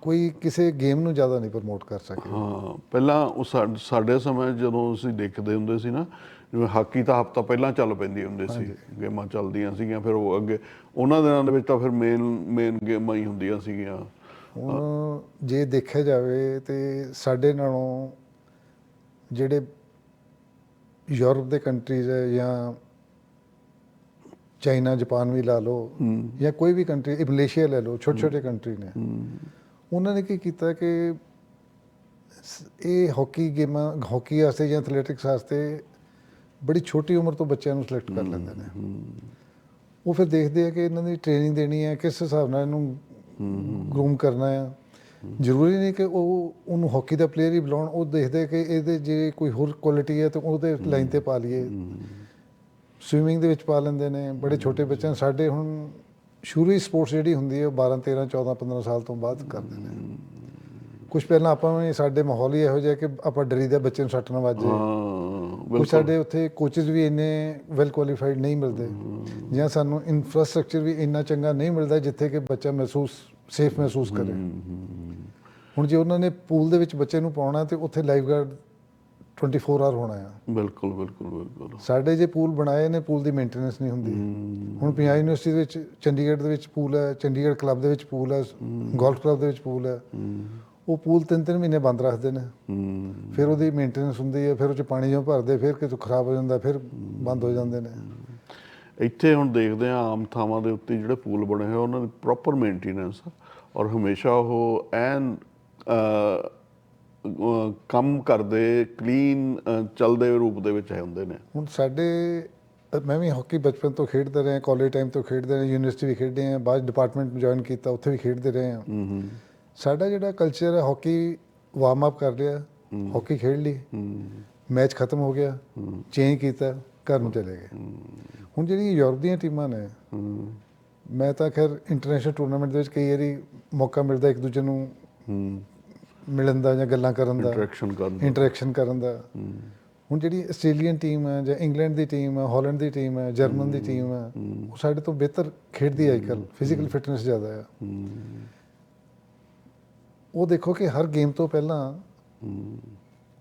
ਕੋਈ ਕਿਸੇ ਗੇਮ ਨੂੰ ਜ਼ਿਆਦਾ ਨਹੀਂ ਪ੍ਰਮੋਟ ਕਰ ਸਕੇ ਹਾਂ ਪਹਿਲਾਂ ਉਹ ਸਾ- ਸਾਡੇ ਸਮੇਂ ਜਦੋਂ ਅਸੀਂ ਦੇਖਦੇ ਹੁੰਦੇ ਸੀ ਨਾ ਜਿਵੇਂ ਹਾਕੀ ਤਾਂ ਹਫਤਾ ਪਹਿਲਾਂ ਚੱਲ ਪੈਂਦੀ ਹੁੰਦੀ ਸੀ ਗੇਮਾਂ ਚੱਲਦੀਆਂ ਸੀਗੀਆਂ ਫਿਰ ਉਹ ਅੱਗੇ ਉਹਨਾਂ ਦਿਨਾਂ ਦੇ ਵਿੱਚ ਤਾਂ ਫਿਰ ਮੇਨ ਮੇਨ ਗੇਮਾਂ ਹੀ ਹੁੰਦੀਆਂ ਸੀਗੀਆਂ। ਹੁਣ ਜੇ ਦੇਖਿਆ ਜਾਵੇ ਤੇ ਸਾਡੇ ਨਾਲੋਂ ਜਿਹੜੇ ਯੂਰਪ ਦੇ ਕੰਟਰੀਜ਼ ਹੈ ਜਾਂ ਚਾਈਨਾ ਜਾਪਾਨ ਵੀ ਲਾ ਲਓ ਜਾਂ ਕੋਈ ਵੀ ਕੰਟਰੀ ਮਲੇਸ਼ੀਆ ਲੈ ਲਓ ਛੋਟੇ ਛੋਟੇ ਕੰਟਰੀ ਨੇ। ਉਹਨਾਂ ਨੇ ਕੀ ਕੀਤਾ ਕਿ ਇਹ ਹਾਕੀ ਗੇਮਾਂ ਹਾਕੀ ਵਾਸਤੇ ਜਾਂ ਐਥਲੈਟਿਕਸ ਵਾਸਤੇ ਬੜੀ ਛੋਟੀ ਉਮਰ ਤੋਂ ਬੱਚਿਆਂ ਨੂੰ ਸਿਲੈਕਟ ਕਰ ਲੈਂਦੇ ਨੇ। ਉਹ ਫਿਰ ਦੇਖਦੇ ਆ ਕਿ ਇਹਨਾਂ ਦੀ ਟ੍ਰੇਨਿੰਗ ਦੇਣੀ ਹੈ ਕਿਸ ਹਿਸਾਬ ਨਾਲ ਇਹਨੂੰ ਗਰੂਮ ਕਰਨਾ ਆ। ਜ਼ਰੂਰੀ ਨਹੀਂ ਕਿ ਉਹ ਉਹਨੂੰ ਹਾਕੀ ਦਾ ਪਲੇਅਰ ਹੀ ਬੁਲਾਉਣ ਉਹ ਦੇਖਦੇ ਕਿ ਇਹਦੇ ਜੇ ਕੋਈ ਹੋਰ ਕੁਆਲਿਟੀ ਹੈ ਤਾਂ ਉਹਦੇ ਲਾਈਨ ਤੇ ਪਾ ਲਈਏ। ਸਵਿਮਿੰਗ ਦੇ ਵਿੱਚ ਪਾ ਲੈਂਦੇ ਨੇ ਬੜੇ ਛੋਟੇ ਬੱਚਿਆਂ ਨੂੰ। ਸਾਡੇ ਹੁਣ ਸ਼ੁਰੂ ਹੀ ਸਪੋਰਟਸ ਜਿਹੜੀ ਹੁੰਦੀ ਹੈ ਉਹ 12 13 14 15 ਸਾਲ ਤੋਂ ਬਾਅਦ ਕਰਦੇ ਨੇ। ਕੁਝ ਪਹਿਲਾਂ ਆਪਾਂ ਵੀ ਸਾਡੇ ਮਾਹੌਲ ਹੀ ਇਹੋ ਜਿਹਾ ਕਿ ਆਪਾਂ ਡਰੀਦਾ ਬੱਚੇ ਨੂੰ ਸੱਟ ਨਾ ਵੱਜੇ ਹਾਂ ਸਾਡੇ ਉੱਥੇ ਕੋਚਸ ਵੀ ਇੰਨੇ ਵੈਲ ਕੁਆਲੀਫਾਈਡ ਨਹੀਂ ਮਿਲਦੇ। ਜਾਂ ਸਾਨੂੰ ਇਨਫਰਾਸਟ੍ਰਕਚਰ ਵੀ ਇੰਨਾ ਚੰਗਾ ਨਹੀਂ ਮਿਲਦਾ ਜਿੱਥੇ ਕਿ ਬੱਚਾ ਮਹਿਸੂਸ ਸੇਫ ਮਹਿਸੂਸ ਕਰੇ। ਹੁਣ ਜੇ ਉਹਨਾਂ ਨੇ ਪੂਲ ਦੇ ਵਿੱਚ ਬੱਚੇ ਨੂੰ ਪਾਉਣਾ ਤੇ ਉੱਥੇ ਲਾਈਫਗਾਰਡ 24 ਆਵਰ ਹੋਣਾ ਆ ਬਿਲਕੁਲ ਬਿਲਕੁਲ ਬਿਲਕੁਲ। ਸਾਡੇ ਜੇ ਪੂਲ ਬਣਾਏ ਨੇ ਪੂਲ ਦੀ ਮੇਨਟੇਨੈਂਸ ਨਹੀਂ ਹੁੰਦੀ। ਹੁਣ ਪੰਜਾਬ ਯੂਨੀਵਰਸਿਟੀ ਦੇ ਵਿੱਚ ਚੰਡੀਗੜ੍ਹ ਦੇ ਵਿੱਚ ਪੂਲ ਹੈ ਚੰਡੀਗੜ੍ਹ ਕਲੱਬ ਦੇ ਵਿੱਚ ਪੂਲ ਹੈ ਗੋਲਫ ਕਲੱਬ ਦੇ ਵਿੱਚ ਪੂਲ ਹੈ। ਉਹ ਪੂਲ ਤਿੰਨ ਤਿੰਨ ਮਹੀਨੇ ਬੰਦ ਰੱਖਦੇ ਨੇ। ਫਿਰ ਉਹਦੀ ਮੇਨਟੇਨੈਂਸ ਹੁੰਦੀ ਹੈ ਫਿਰ ਉਹ ਚ ਪਾਣੀ ਜਿਉਂ ਭਰਦੇ ਫਿਰ ਕਿਤੋਂ ਖਰਾਬ ਹੋ ਜਾਂਦਾ ਫਿਰ ਬੰਦ ਹੋ ਜਾਂਦੇ ਨੇ। ਇੱਥੇ ਹੁਣ ਦੇਖਦੇ ਆ ਆਮ ਥਾਵਾਂ ਦੇ ਉੱਤੇ ਜਿਹੜੇ ਪੂਲ ਬਣੇ ਹੋਏ ਉਹਨਾਂ ਦੀ ਪ੍ਰੋਪਰ ਮੇਨਟੇਨੈਂਸ ਔਰ ਹਮੇਸ਼ਾ ਉਹ ਐਨ ਕੰਮ ਕਰਦੇ ਕਲੀਨ ਚੱਲਦੇ ਰੂਪ ਦੇ ਵਿੱਚ ਹੁੰਦੇ ਨੇ। ਹੁਣ ਸਾਡੇ ਮੈਂ ਵੀ ਹਾਕੀ ਬਚਪਨ ਤੋਂ ਖੇਡਦਾ ਰਿਹਾ ਕਾਲਜ ਟਾਈਮ ਤੋਂ ਖੇਡਦੇ ਰਹੇ ਯੂਨੀਵਰਸਿਟੀ ਵੀ ਖੇਡੇ ਆ ਬਾਅਦ ਡਿਪਾਰਟਮੈਂਟ ਜੁਆਇਨ ਕੀਤਾ ਉੱਥੇ ਵੀ ਖੇਡਦੇ ਰਹੇ ਆ। ਹੂੰ ਸਾਡਾ ਜਿਹੜਾ ਕਲਚਰ ਹੈ ਹਾਕੀ ਵਾਰਮ ਅਪ ਕਰ ਲਿਆ ਹਾਕੀ ਖੇਡ ਲਈ। ਮੈਚ ਖਤਮ ਹੋ ਗਿਆ ਚੇਂਜ ਕੀਤਾ ਘਰ ਨੂੰ ਚਲੇ ਗਏ। ਹੁਣ ਜਿਹੜੀਆਂ ਯੂਰਪ ਦੀਆਂ ਟੀਮਾਂ ਨੇ ਮੈਂ ਤਾਂ ਖੈਰ ਇੰਟਰਨੈਸ਼ਨਲ ਟੂਰਨਾਮੈਂਟ ਦੇ ਵਿੱਚ ਕਈ ਵਾਰੀ ਮੌਕਾ ਮਿਲਦਾ ਇੱਕ ਦੂਜੇ ਨੂੰ ਮਿਲਣ ਦਾ ਜਾਂ ਗੱਲਾਂ ਕਰਨ ਦਾ ਇੰਟਰੈਕਸ਼ਨ ਕਰਨ ਦਾ। ਇੰਟਰੈਕਸ਼ਨ ਕਰਨ ਦਾ। ਹੁਣ ਜਿਹੜੀ ਆਸਟ੍ਰੇਲੀਅਨ ਟੀਮ ਹੈ ਜਾਂ ਇੰਗਲੈਂਡ ਦੀ ਟੀਮ ਹੈ ਹਾਲੈਂਡ ਦੀ ਟੀਮ ਹੈ ਜਰਮਨ ਦੀ ਟੀਮ ਹੈ ਉਹ ਸਾਡੇ ਤੋਂ ਬਿਹਤਰ ਖੇਡਦੀ ਹੈ ਅੱਜਕੱਲ ਫਿਜ਼ੀਕਲ ਫਿਟਨੈਸ ਜ਼ਿਆਦਾ ਹੈ। ਉਹ ਦੇਖੋ ਕਿ ਹਰ ਗੇਮ ਤੋਂ ਪਹਿਲਾਂ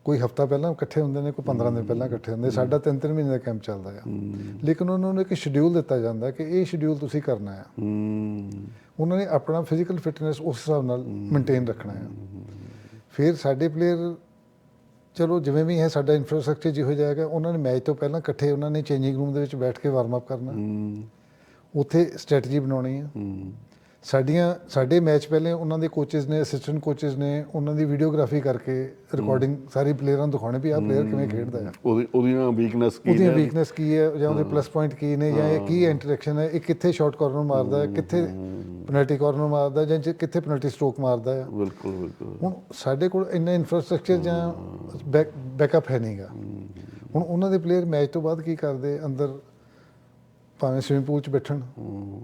ਕੋਈ ਹਫਤਾ ਪਹਿਲਾਂ ਇਕੱਠੇ ਹੁੰਦੇ ਨੇ ਕੋਈ 15 ਦਿਨ ਪਹਿਲਾਂ ਇਕੱਠੇ ਹੁੰਦੇ ਸਾਡਾ ਤਿੰਨ ਤਿੰਨ ਮਹੀਨੇ ਦਾ ਕੈਂਪ ਚੱਲਦਾ ਆ। ਲੇਕਿਨ ਉਹਨਾਂ ਨੂੰ ਇੱਕ ਸ਼ਡਿਊਲ ਦਿੱਤਾ ਜਾਂਦਾ ਕਿ ਇਹ ਸ਼ਡਿਊਲ ਤੁਸੀਂ ਕਰਨਾ ਆ। ਹੂੰ। ਉਹਨਾਂ ਨੇ ਆਪਣਾ ਫਿਜ਼ੀਕਲ ਫਿਟਨੈਸ ਉਸ ਹਿਸਾਬ ਨਾਲ ਮੇਨਟੇਨ ਰੱਖਣਾ ਆ। ਫਿਰ ਸਾਡੇ ਪਲੇਅਰ ਚਲੋ ਜਿਵੇਂ ਵੀ ਹੈ ਸਾਡਾ ਇਨਫਰਾਸਟ੍ਰਕਚਰ ਜਿਹੋ ਜਾਏਗਾ ਉਹਨਾਂ ਨੇ ਮੈਚ ਤੋਂ ਪਹਿਲਾਂ ਇਕੱਠੇ ਉਹਨਾਂ ਨੇ ਚੇਂਜਿੰਗ ਰੂਮ ਦੇ ਵਿੱਚ ਬੈਠ ਕੇ ਵਾਰਮ ਅਪ ਕਰਨਾ। ਹੂੰ। ਉੱਥੇ ਸਟ੍ਰੈਟਜੀ ਬਣਾਉਣੀ ਹੂੰ। ਸਾਡੀਆਂ ਸਾਡੇ ਮੈਚ ਪਹਿਲੇ ਉਹਨਾਂ ਦੇ ਕੋਚਸ ਨੇ ਅਸਿਸਟੈਂਟ ਕੋਚਸ ਨੇ ਉਹਨਾਂ ਦੀ ਵੀਡੀਓਗ੍ਰਾਫੀ ਕਰਕੇ ਰਿਕਾਰਡਿੰਗ ਸਾਰੀ ਪਲੇਅਰਾਂ ਨੂੰ ਦਿਖਾਉਣੇ ਵੀ ਆਹ ਪਲੇਅਰ ਕਿਵੇਂ ਖੇਡਦਾ ਹੈ। ਉਹਦੀ ਉਹਦੀਆਂ ਵੀਕਨੈਸ ਕੀ ਉਹਦੀਆਂ ਨੇ ਵੀਕਨੈਸ ਕੀ ਹੈ ਜਾਂ ਉਹਦੇ ਪਲੱਸ ਪੁਆਇੰਟ ਕੀ ਨੇ ਜਾਂ ਇਹ ਕੀ ਇੰਟਰੈਕਸ਼ਨ ਹੈ ਇਹ ਕਿੱਥੇ ਸ਼ਾਰਟ ਕਾਰਨਰ ਮਾਰਦਾ ਹੈ ਕਿੱਥੇ ਪੈਨਲਟੀ ਕਾਰਨਰ ਮਾਰਦਾ ਜਾਂ ਜੇ ਕਿੱਥੇ ਪੈਨਲਟੀ ਸਟ੍ਰੋਕ ਮਾਰਦਾ ਹੈ। ਬਿਲਕੁਲ ਬਿਲਕੁਲ। ਹੁਣ ਸਾਡੇ ਕੋਲ ਇੰਨਾ ਇਨਫਰਾਸਟ੍ਰਕਚਰ ਜਾਂ ਬੈਕਅਪ ਹੈ ਨਹੀਂਗਾ ਹੁਣ ਉਹਨਾਂ ਦੇ ਪਲੇਅਰ ਮੈਚ ਤੋਂ ਬਾਅਦ ਕੀ ਕਰਦੇ? ਅੰਦਰ ਭਾਵੇਂ ਸਵਿਮਿੰਗ ਪੂਲ 'ਚ ਬੈਠਣ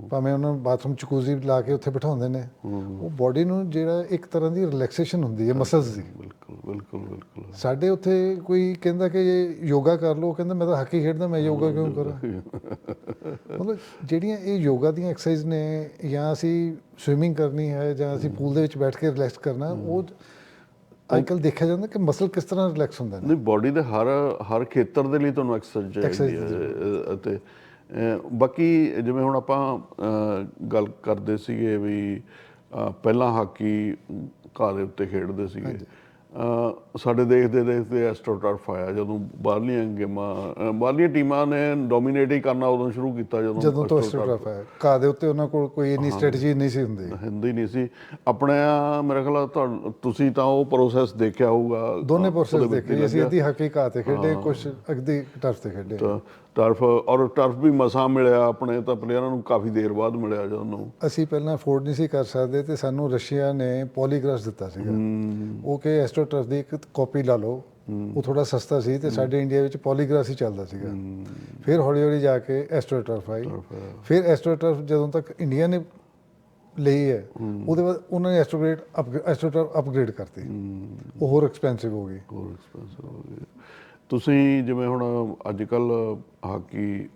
ਭਾਵੇਂ ਉਹਨਾਂ ਨੂੰ ਬਾਥਰੂਮ ਚਕੂਜ਼ੀ ਲਾ ਕੇ ਉੱਥੇ ਬਿਠਾਉਂਦੇ ਨੇ ਉਹ ਬਾਡੀ ਨੂੰ ਜਿਹੜਾ ਇੱਕ ਤਰ੍ਹਾਂ ਦੀ ਰਿਲੈਕਸੇਸ਼ਨ ਹੁੰਦੀ ਹੈ ਮਸਲਸ ਦੀ। ਬਿਲਕੁਲ ਬਿਲਕੁਲ ਬਿਲਕੁਲ। ਸਾਡੇ ਉੱਥੇ ਕੋਈ ਕਹਿੰਦਾ ਕਿ ਯੋਗਾ ਕਰ ਲਓ ਕਹਿੰਦਾ ਮੈਂ ਤਾਂ ਹਾਕੀ ਖੇਡਦਾ ਮੈਂ ਯੋਗਾ ਕਿਉਂ ਕਰਾਂ? ਮਤਲਬ ਜਿਹੜੀਆਂ ਇਹ ਯੋਗਾ ਦੀਆਂ ਐਕਸਰਸਾਈਜ਼ ਨੇ ਜਾਂ ਅਸੀਂ ਸਵਿਮਿੰਗ ਕਰਨੀ ਹੈ ਜਾਂ ਅਸੀਂ ਪੂਲ ਦੇ ਵਿੱਚ ਬੈਠ ਕੇ ਰਿਲੈਕਸ ਕਰਨਾ ਉਹ ਅੱਜਕੱਲ ਦੇਖਿਆ ਜਾਂਦਾ ਕਿ ਮਸਲ ਕਿਸ ਤਰ੍ਹਾਂ ਰਿਲੈਕਸ ਹੁੰਦਾ ਨੇ ਨਹੀਂ ਬਾਡੀ ਦੇ ਹਰ ਹਰ ਖੇਤਰ ਦੇ ਲਈ ਤੁਹਾਨੂੰ ਐਕਸਰਸਾਈਜ਼ ਚਾਹੀਦੀ ਹੈ ਅਤੇ ਬਾਕੀ ਜਿਵੇਂ ਹੁਣ ਆਪਾਂ ਗੱਲ ਕਰਦੇ ਸੀਗੇ ਵੀ ਪਹਿਲਾਂ ਹਾਕੀ ਘਾਹ ਦੇ ਉੱਤੇ ਖੇਡਦੇ ਸੀਗੇ। ਸਾਡੇ ਦੇਖਦੇ ਦੇਖਦੇ ਐਸਟ੍ਰੋਟਰਫ ਆਇਆ ਜਦੋਂ ਬਾਹਰਲੀਆਂ ਗੇਮਾਂ ਬਾਹਰਲੀਆਂ ਟੀਮਾਂ ਨੇ ਡੋਮੀਨੇਟ ਹੀ ਕਰਨਾ ਉਦੋਂ ਸ਼ੁਰੂ ਕੀਤਾ ਜਦੋਂ ਜਦੋਂ ਤੋਂ ਐਸਟ੍ਰੋਗ੍ਰਾਫ ਹੈ ਘਾਹ ਦੇ ਉੱਤੇ ਉਹਨਾਂ ਕੋਲ ਕੋਈ ਇੰਨੀ ਸਟ੍ਰੈਟਜੀ ਨਹੀਂ ਸੀ ਹੁੰਦੀ। ਹਿੰਦੀ ਨਹੀਂ ਸੀ। ਆਪਣੇ ਮੇਰੇ ਖਿਆਲ ਤੁਸੀਂ ਤਾਂ ਉਹ ਪ੍ਰੋਸੈਸ ਦੇਖਿਆ ਹੋਊਗਾ। ਦੋਨੇ ਪ੍ਰੋਸੈਸ ਦੇਖੇ ਅਸੀਂ ਅੱਧੀ ਹਾਕੀ ਘਾਹ ਤੇ ਖੇਡੇ ਕੁਝ ਅਗਦੀ ਟਰਫ ਤੇ ਖੇਡੇ। ਤਾਂ ਟਰਫ ਔਰ ਟਰਫ ਵੀ ਮਸਾਂ ਮਿਲਿਆ ਆਪਣੇ ਤਾਂ ਪਲੇਅਰਾਂ ਨੂੰ ਕਾਫੀ ਦੇਰ ਬਾਅਦ ਮਿਲਿਆ ਜਦੋਂ ਅਸੀਂ ਪਹਿਲਾਂ ਅਫੋਰਡ ਨਹੀਂ ਸੀ ਕਰ ਸਕਦੇ ਤੇ ਸਾਨੂੰ ਰਸ਼ੀਆ ਨੇ ਪੋਲੀਗ੍ਰਾਸ ਦਿੱਤਾ ਸੀਗਾ। ਉਹ ਕਿ ਐਸਟ੍ਰੋਟਰਫ ਦੀ ਇੱਕ ਕਾਪੀ ਲਾ ਲਓ। ਉਹ ਥੋੜਾ ਸਸਤਾ ਸੀ ਤੇ ਸਾਡੇ ਇੰਡੀਆ ਵਿੱਚ ਪੋਲੀਗ੍ਰਾਸ ਹੀ ਚੱਲਦਾ ਸੀਗਾ। ਫਿਰ ਹੌਲੀ ਹੌਲੀ ਜਾ ਕੇ ਐਸਟ੍ਰੋਟਰਫ ਆਈ। ਫਿਰ ਐਸਟ੍ਰੋਟਰਫ ਜਦੋਂ ਤੱਕ ਇੰਡੀਆ ਨੇ ਲਈ ਹੈ ਉਹਦੇ ਬਾਅਦ ਉਹਨਾਂ ਨੇ ਐਸਟ੍ਰੋਗ੍ਰੇਡ ਐਸਟ੍ਰੋਟਰਫ ਅਪਗ੍ਰੇਡ ਕਰਤੀ। ਉਹ ਹੋਰ ਐਕਸਪੈਂਸਿਵ ਹੋ ਗਈ। ਹੋਰ ਐਕਸਪੈਂਸਿਵ ਹੋ ਗਏ ਤੁਸੀਂ ਜਿਵੇਂ ਹੁਣ ਅੱਜ ਕੱਲ ਹਾਕੀ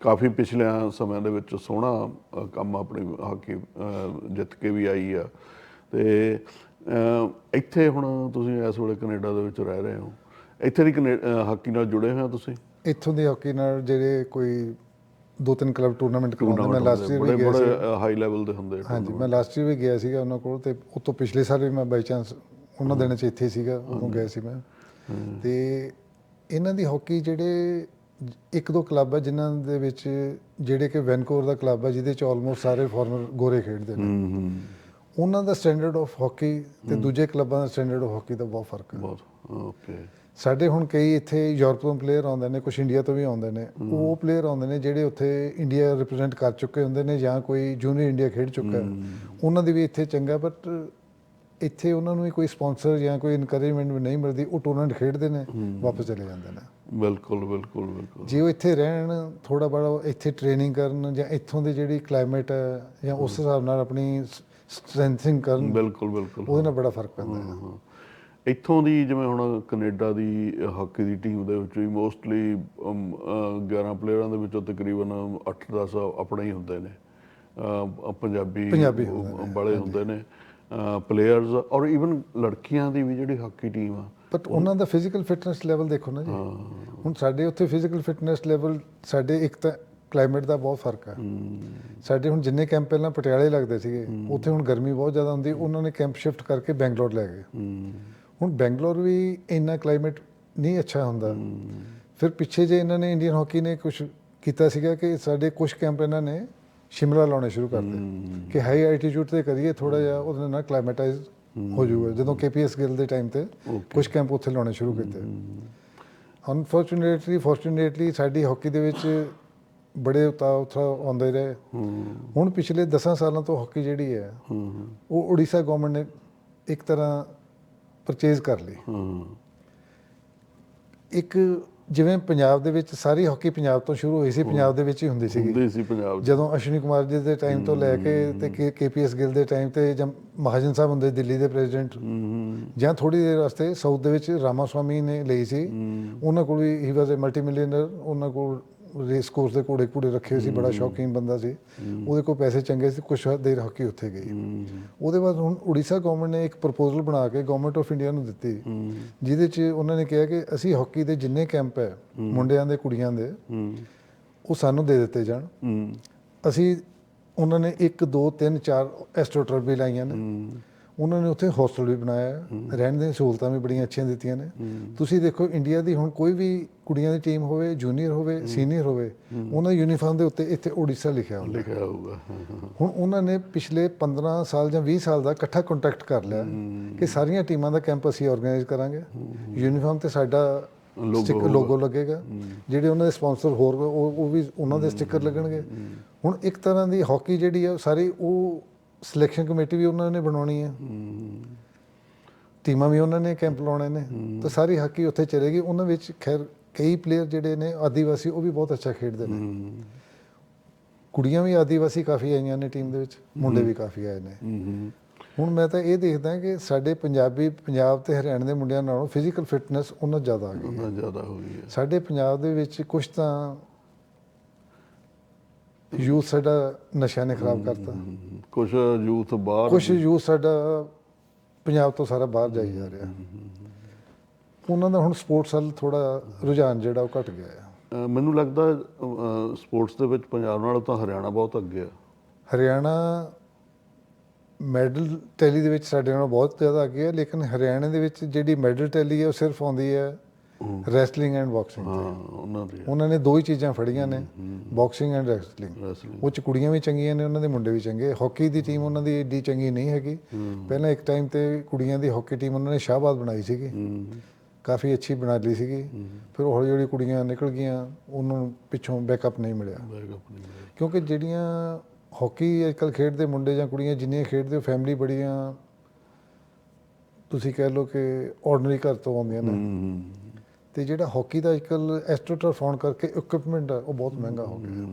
ਕਾਫੀ ਪਿਛਲਿਆਂ ਸਮਿਆਂ ਦੇ ਵਿੱਚ ਸੋਹਣਾ ਕੰਮ ਆਪਣੀ ਹਾਕੀ ਜਿੱਤ ਕੇ ਵੀ ਆਈ ਆ। ਤੇ ਇੱਥੇ ਹੁਣ ਤੁਸੀਂ ਇਸ ਵੇਲੇ ਕੈਨੇਡਾ ਦੇ ਵਿੱਚ ਰਹਿ ਰਹੇ ਹੋ। ਇੱਥੇ ਦੀ ਹਾਕੀ ਨਾਲ ਜੁੜੇ ਹੋਏ ਹੋ ਤੁਸੀਂ? ਇੱਥੋਂ ਦੀ ਹਾਕੀ ਨਾਲ ਜਿਹੜੇ ਕੋਈ ਦੋ ਤਿੰਨ ਕਲੱਬ ਟੂਰਨਾਮੈਂਟ ਕਰਵਾਉਂਦੇ ਮੈਂ ਲਾਸਟ ਈਅਰ ਵੀ ਗਿਆ ਸੀ। ਬੜੇ ਹਾਈ ਲੈਵਲ ਦੇ ਹੁੰਦੇ ਹਾਂਜੀ ਮੈਂ ਲਾਸਟ ਈਅਰ ਵੀ ਗਿਆ ਸੀਗਾ ਉਹਨਾਂ ਕੋਲ ਤੇ ਉਸ ਤੋਂ ਪਿਛਲੇ ਸਾਲ ਵੀ ਮੈਂ ਬਾਈ ਚਾਂਸ ਉਹਨਾਂ ਦਿਨਾਂ 'ਚ ਇੱਥੇ ਸੀਗਾ ਉਦੋਂ ਗਿਆ ਸੀ ਮੈਂ। ਤੇ ਇਹਨਾਂ ਦੀ ਹਾਕੀ ਜਿਹੜੇ ਇੱਕ ਦੋ ਕਲੱਬ ਹੈ ਜਿਨ੍ਹਾਂ ਦੇ ਵਿੱਚ ਜਿਹੜੇ ਕਿ ਵੈਨਕੂਵਰ ਦਾ ਕਲੱਬ ਹੈ ਜਿਹਦੇ 'ਚ ਆਲਮੋਸਟ ਸਾਰੇ ਫੋਰਨਰ ਗੋਰੇ ਖੇਡਦੇ ਨੇ। ਹੂੰ ਹੂੰ। ਉਹਨਾਂ ਦਾ ਸਟੈਂਡਰਡ ਆਫ ਹਾਕੀ ਤੇ ਦੂਜੇ ਕਲੱਬਾਂ ਦਾ ਸਟੈਂਡਰਡ ਆਫ ਹਾਕੀ ਦਾ ਬਹੁਤ ਫ਼ਰਕ ਹੈ। ਬਹੁਤ ਓਕੇ। ਸਾਡੇ ਹੁਣ ਕਈ ਇੱਥੇ ਯੂਰਪ ਤੋਂ ਪਲੇਅਰ ਆਉਂਦੇ ਨੇ ਕੁਝ ਇੰਡੀਆ ਤੋਂ ਵੀ ਆਉਂਦੇ ਨੇ ਉਹ ਪਲੇਅਰ ਆਉਂਦੇ ਨੇ ਜਿਹੜੇ ਉੱਥੇ ਇੰਡੀਆ ਰਿਪਰੈਜ਼ੈਂਟ ਕਰ ਚੁੱਕੇ ਹੁੰਦੇ ਨੇ ਜਾਂ ਕੋਈ ਜੂਨੀਅਰ ਇੰਡੀਆ ਖੇਡ ਚੁੱਕਾ ਉਹਨਾਂ ਦੀ ਵੀ ਇੱਥੇ ਚੰਗਾ ਬਟ ਇੱਥੇ ਉਹਨਾਂ ਨੂੰ ਵੀ ਕੋਈ ਸਪਾਂਸਰ ਜਾਂ ਕੋਈ ਇਨਕਰੇਜਮੈਂਟ ਵੀ ਨਹੀਂ ਮਿਲਦੀ ਉਹ ਟੂਰਨਾਮੈਂਟ ਖੇਡਦੇ ਨੇ ਵਾਪਸ ਚਲੇ ਜਾਂਦੇ ਨੇ। ਬਿਲਕੁਲ ਬਿਲਕੁਲ ਬਿਲਕੁਲ। ਜੇ ਉਹ ਇੱਥੇ ਰਹਿਣ ਥੋੜਾ ਬੜਾ ਇੱਥੇ ਟ੍ਰੇਨਿੰਗ ਕਰਨ ਜਾਂ ਇੱਥੋਂ ਦੀ ਜਿਹੜੀ ਕਲਾਈਮੇਟ ਹੈ ਜਾਂ ਉਸ ਹਿਸਾਬ ਨਾਲ ਆਪਣੀ ਸਟਰੈਂਥਿੰਗ ਕਰਨ ਬਿਲਕੁਲ ਬਿਲਕੁਲ ਉਹਦੇ ਨਾਲ ਬੜਾ ਫ਼ਰਕ ਪੈਂਦਾ ਹੈ। ਇੱਥੋਂ ਦੀ ਜਿਵੇਂ ਹੁਣ ਕੈਨੇਡਾ ਦੀ ਹਾਕੀ ਦੀ ਟੀਮ ਦੇ ਵਿੱਚ ਵੀ ਮੋਸਟਲੀ 11 ਪਲੇਅਰਾਂ ਦੇ ਵਿੱਚੋਂ ਤਕਰੀਬਨ 8-10 ਆਪਣੇ ਹੀ ਹੁੰਦੇ ਨੇ। ਪੰਜਾਬੀ ਵਾਲੇ ਹੁੰਦੇ ਨੇ ਪਲੇਅਰਸ ਔਰ ਇਵਨ ਲੜਕੀਆਂ ਦੀ ਵੀ ਜਿਹੜੀ ਹਾਕੀ ਟੀਮ ਆ। ਬਟ ਉਹਨਾਂ ਦਾ ਫਿਜ਼ੀਕਲ ਫਿਟਨੈਸ ਲੈਵਲ ਦੇਖੋ ਨਾ ਜੀ। ਹੁਣ ਸਾਡੇ ਉੱਥੇ ਫਿਜ਼ੀਕਲ ਫਿਟਨੈਸ ਲੈਵਲ ਸਾਡੇ ਇੱਕ ਤਾਂ ਕਲਾਈਮੇਟ ਦਾ ਬਹੁਤ ਫ਼ਰਕ ਹੈ। ਸਾਡੇ ਹੁਣ ਜਿੰਨੇ ਕੈਂਪ ਪਹਿਲਾਂ ਪਟਿਆਲੇ ਲੱਗਦੇ ਸੀਗੇ ਉੱਥੇ ਹੁਣ ਗਰਮੀ ਬਹੁਤ ਜ਼ਿਆਦਾ ਹੁੰਦੀ ਉਹਨਾਂ ਨੇ ਕੈਂਪ ਸ਼ਿਫਟ ਕਰਕੇ ਬੈਂਗਲੌਰ ਲੈ ਗਏ। ਹੁਣ ਬੈਂਗਲੌਰ ਵੀ ਇੰਨਾ ਕਲਾਈਮੇਟ ਨਹੀਂ ਅੱਛਾ ਹੁੰਦਾ। ਫਿਰ ਪਿੱਛੇ ਜੇ ਇਹਨਾਂ ਨੇ ਇੰਡੀਅਨ ਹਾਕੀ ਨੇ ਕੁਝ ਕੀਤਾ ਸੀਗਾ ਕਿ ਸਾਡੇ ਕੁਝ ਕੈਂਪ ਇਹਨਾਂ ਨੇ ਸ਼ਿਮਲਾ ਲਾਉਣੇ ਸ਼ੁਰੂ ਕਰ ਦਿੱਤੇ। ਕਿ ਹਾਈ ਐਲਟੀਟਿਊਡ ਤੇ ਕਰੀਏ ਥੋੜਾ ਜਿਹਾ ਉਹਦੇ ਨਾਲ ਕਲਾਈਮੇਟਾਈਜ਼ ਹੋ ਜਾਊਗਾ। ਜਦੋਂ ਕੇਪੀਐਸ ਗਿੱਲ ਦੇ ਟਾਈਮ ਤੇ ਕੁਝ ਕੈਂਪ ਉੱਥੇ ਲਾਉਣੇ ਸ਼ੁਰੂ ਕੀਤੇ। ਅਨਫੋਰਚੂਨੇਟਲੀ ਫੋਰਚੂਨੇਟਲੀ ਸਾਡੀ ਹਾਕੀ ਦੇ ਵਿੱਚ ਬੜੇ ਉਤਾਰ ਉਤਾਰ ਆਉਂਦੇ ਰਹੇ। ਹੁਣ ਪਿਛਲੇ 10 ਸਾਲਾਂ ਤੋਂ ਹਾਕੀ ਜਿਹੜੀ ਹੈ ਉਹ ਉੜੀਸਾ ਗਵਰਨਮੈਂਟ ਨੇ ਇੱਕ ਤਰ੍ਹਾਂ ਪਰਚੇਜ਼ ਕਰ ਲਈ। ਇੱਕ ਜਿਵੇਂ ਪੰਜਾਬ ਦੇ ਵਿੱਚ ਸਾਰੀ ਹਾਕੀ ਪੰਜਾਬ ਤੋਂ ਸ਼ੁਰੂ ਹੋਈ ਸੀ ਪੰਜਾਬ ਦੇ ਵਿੱਚ ਹੀ ਹੁੰਦੀ ਸੀਗੀ। ਹੁੰਦੇ ਸੀ ਪੰਜਾਬ ਜਦੋਂ ਅਸ਼ਵਨੀ ਕੁਮਾਰ ਜੀ ਦੇ ਟਾਈਮ ਤੋਂ ਲੈ ਕੇ ਤੇ ਕੇਪੀਐਸ ਗਿੱਲ ਦੇ ਟਾਈਮ ਤੇ ਜਾਂ ਮਹਾਜਨ ਸਾਹਿਬ ਹੁੰਦੇ ਦਿੱਲੀ ਦੇ ਪ੍ਰੈਜ਼ੀਡੈਂਟ ਜਾਂ ਥੋੜੀ ਦੇਰ ਵਾਸਤੇ ਸਾਊਥ ਦੇ ਵਿੱਚ ਰਾਮਾ ਸਵਾਮੀ ਨੇ ਲਈ ਸੀ। ਉਹਨਾਂ ਕੋਲ ਵੀ ਹੀ ਵਾਸ ਅ ਮਲਟੀ ਮਿਲੀਅਨਰ ਉਹਨਾਂ ਕੋਲ ਰੇਸ ਕੋਰਸ ਦੇ ਘੋੜੇ ਘੋੜੇ ਰੱਖੇ ਹੋਏ ਸੀ ਬੜਾ ਸ਼ੌਕੀਨ ਬੰਦਾ ਸੀ। ਉਹਦੇ ਕੋਲ ਪੈਸੇ ਚੰਗੇ ਸੀ ਕੁਛ ਦੇਰ ਹਾਕੀ ਉੱਥੇ ਗਈ। ਉਹਦੇ ਬਾਅਦ ਹੁਣ ਉੜੀਸਾ ਗਵਰਨਮੈਂਟ ਨੇ ਇੱਕ ਪ੍ਰਪੋਜ਼ਲ ਬਣਾ ਕੇ ਗਵਰਨਮੈਂਟ ਆਫ ਇੰਡੀਆ ਨੂੰ ਦਿੱਤੀ ਜਿਹਦੇ 'ਚ ਉਹਨਾਂ ਨੇ ਕਿਹਾ ਕਿ ਅਸੀਂ ਹਾਕੀ ਦੇ ਜਿੰਨੇ ਕੈਂਪ ਹੈ ਮੁੰਡਿਆਂ ਦੇ ਕੁੜੀਆਂ ਦੇ ਉਹ ਸਾਨੂੰ ਦੇ ਦਿੱਤੇ ਜਾਣ। ਅਸੀਂ ਉਹਨਾਂ ਨੇ 1 2 3 4 ਐਸਟ੍ਰੋਟਰ ਵੀ ਲਾਈਆਂ ਨੇ। ਉਹਨਾਂ ਨੇ ਉੱਥੇ ਹੋਸਟਲ ਵੀ ਬਣਾਇਆ। ਰਹਿਣ ਦੀਆਂ ਸਹੂਲਤਾਂ ਵੀ ਬੜੀਆਂ ਅੱਛੀਆਂ ਦਿੱਤੀਆਂ ਨੇ। ਤੁਸੀਂ ਦੇਖੋ ਇੰਡੀਆ ਦੀ ਹੁਣ ਕੋਈ ਵੀ ਕੁੜੀਆਂ ਦੀ ਟੀਮ ਹੋਵੇ ਜੂਨੀਅਰ ਹੋਵੇ ਸੀਨੀਅਰ ਹੋਵੇ ਉਹਨਾਂ ਦੀ ਯੂਨੀਫਾਰਮ ਦੇ ਉੱਤੇ ਇੱਥੇ ਓਡੀਸ਼ਾ ਲਿਖਿਆ ਹੁੰਦਾ ਲਿਖਿਆ ਹੋਊਗਾ। ਹੁਣ ਉਹਨਾਂ ਨੇ ਪਿਛਲੇ 15 ਸਾਲ ਜਾਂ 20 ਸਾਲ ਦਾ ਇਕੱਠਾ ਕੰਟੈਕਟ ਕਰ ਲਿਆ ਕਿ ਸਾਰੀਆਂ ਟੀਮਾਂ ਦਾ ਕੈਂਪ ਅਸੀਂ ਆਰਗੇਨਾਈਜ਼ ਕਰਾਂਗੇ। ਯੂਨੀਫਾਰਮ ਤੇ ਸਾਡਾ ਸਟicker ਲੋਗੋ ਲੱਗੇਗਾ। ਜਿਹੜੇ ਉਹਨਾਂ ਦੇ ਸਪਾਂਸਰ ਹੋਰ ਉਹ ਵੀ ਉਹਨਾਂ ਦੇ ਸਟicker ਲੱਗਣਗੇ। ਹੁਣ ਇੱਕ ਤਰ੍ਹਾਂ ਦੀ ਹਾਕੀ ਜਿਹੜੀ ਆ ਸਾਰੀ ਉਹ ਸਿਲੈਕਸ਼ਨ ਕਮੇਟੀ ਵੀ ਉਹਨਾਂ ਨੇ ਬਣਾਉਣੀ ਹੈ। ਟੀਮਾਂ ਵੀ ਉਹਨਾਂ ਨੇ ਕੈਂਪ ਲਾਉਣੇ ਨੇ। ਤਾਂ ਸਾਰੀ ਹਾਕੀ ਉੱਥੇ ਚਲੇਗੀ। ਉਹਨਾਂ ਵਿੱਚ ਖੈਰ ਕਈ ਪਲੇਅਰ ਜਿਹੜੇ ਨੇ ਆਦੀਵਾਸੀ ਉਹ ਵੀ ਬਹੁਤ ਅੱਛਾ ਖੇਡਦੇ ਨੇ। ਹੂੰ ਕੁੜੀਆਂ ਵੀ ਆਦੀਵਾਸੀ ਕਾਫੀ ਆਈਆਂ ਨੇ ਟੀਮ ਦੇ ਵਿੱਚ। ਮੁੰਡੇ ਵੀ ਕਾਫੀ ਆਏ ਨੇ। ਹੂੰ ਹੁਣ ਮੈਂ ਤਾਂ ਇਹ ਦੇਖਦਾ ਕਿ ਸਾਡੇ ਪੰਜਾਬੀ ਪੰਜਾਬ ਤੇ ਹਰਿਆਣਾ ਦੇ ਮੁੰਡਿਆਂ ਨਾਲੋਂ ਫਿਜ਼ੀਕਲ ਫਿਟਨੈਸ ਉਹਨਾਂ ਜ਼ਿਆਦਾ ਆ ਗਈ ਉਹਨਾਂ ਜ਼ਿਆਦਾ ਹੋ ਗਈ ਹੈ। ਸਾਡੇ ਪੰਜਾਬ ਦੇ ਵਿੱਚ ਕੁਝ ਤਾਂ ਯੂਥ ਸਾਡਾ ਨਸ਼ਾ ਨੇ ਖਰਾਬ ਕਰਤਾ। ਕੁਝ ਯੂਥ ਬਾਹਰ ਕੁਝ ਯੂਥ ਸਾਡਾ ਪੰਜਾਬ ਤੋਂ ਸਾਰਾ ਬਾਹਰ ਜਾਈ ਜਾ ਰਿਹਾ। ਉਹਨਾਂ ਦਾ ਹੁਣ ਸਪੋਰਟਸ ਵੱਲ ਥੋੜਾ ਰੁਝਾਨ ਜਿਹੜਾ ਉਹ ਘਟ ਗਿਆ ਹੈ ਮੈਨੂੰ ਲੱਗਦਾ ਸਪੋਰਟਸ ਦੇ ਵਿੱਚ ਪੰਜਾਬ ਨਾਲੋਂ ਤਾਂ ਹਰਿਆਣਾ ਬਹੁਤ ਅੱਗੇ ਆ। ਹਰਿਆਣਾ ਮੈਡਲ ਟੈਲੀ ਦੇ ਵਿੱਚ ਸਾਡੇ ਨਾਲੋਂ ਬਹੁਤ ਜ਼ਿਆਦਾ ਅੱਗੇ ਹੈ ਲੇਕਿਨ ਹਰਿਆਣਾ ਦੇ ਵਿੱਚ ਜਿਹੜੀ ਮੈਡਲ ਟੈਲੀ ਹੈ ਉਹ ਸਿਰਫ ਆਉਂਦੀ ਹੈ ਰੈਸਲਿੰਗ ਐਂਡ ਬਾਕਸਿੰਗ ਹਾਂ ਉਹਨਾਂ ਦੀ ਉਹਨਾਂ ਨੇ ਦੋ ਹੀ ਚੀਜ਼ਾਂ ਫੜੀਆਂ ਨੇ ਬਾਕਸਿੰਗ ਐਂਡ ਰੈਸਲਿੰਗ ਉਹ ਚ ਕੁੜੀਆਂ ਵੀ ਚੰਗੀਆਂ ਨੇ ਉਹਨਾਂ ਦੇ ਮੁੰਡੇ ਵੀ ਚੰਗੇ। ਹਾਕੀ ਦੀ ਟੀਮ ਉਹਨਾਂ ਦੀ ਏਡੀ ਚੰਗੀ ਨਹੀਂ ਹੈਗੀ। ਪਹਿਲਾਂ ਇੱਕ ਟਾਈਮ ਤੇ ਕੁੜੀਆਂ ਦੀ ਹਾਕੀ ਟੀਮ ਉਹਨਾਂ ਨੇ ਸ਼ਾਹਬਾਦ ਬਣਾਈ ਸੀਗੀ। ਕਾਫੀ ਅੱਛੀ ਬਣਾ ਲਈ ਸੀਗੀ। ਫਿਰ ਹੌਲੀ ਹੌਲੀ ਕੁੜੀਆਂ ਨਿਕਲ ਗਈਆਂ ਉਹਨਾਂ ਨੂੰ ਪਿੱਛੋਂ ਬੈਕਅਪ ਨਹੀਂ ਮਿਲਿਆ। ਕਿਉਂਕਿ ਜਿਹੜੀਆਂ ਹਾਕੀ ਅੱਜਕੱਲ ਖੇਡਦੇ ਮੁੰਡੇ ਜਾਂ ਕੁੜੀਆਂ ਜਿੰਨੀਆਂ ਖੇਡਦੇ ਉਹ ਫੈਮਿਲੀ ਬੜੀਆਂ ਤੁਸੀਂ ਕਹਿ ਲਓ ਕਿ ਆਰਡੀਨਰੀ ਘਰ ਤੋਂ ਆਉਂਦੀਆਂ ਨੇ। ਤੇ ਜਿਹੜਾ ਹਾਕੀ ਦਾ ਅੱਜਕੱਲ ਐਸਟ੍ਰੋਟਰ ਫੋਨ ਕਰਕੇ ਇਕਵਿਪਮੈਂਟ ਉਹ ਬਹੁਤ ਮਹਿੰਗਾ ਹੋ ਗਿਆ।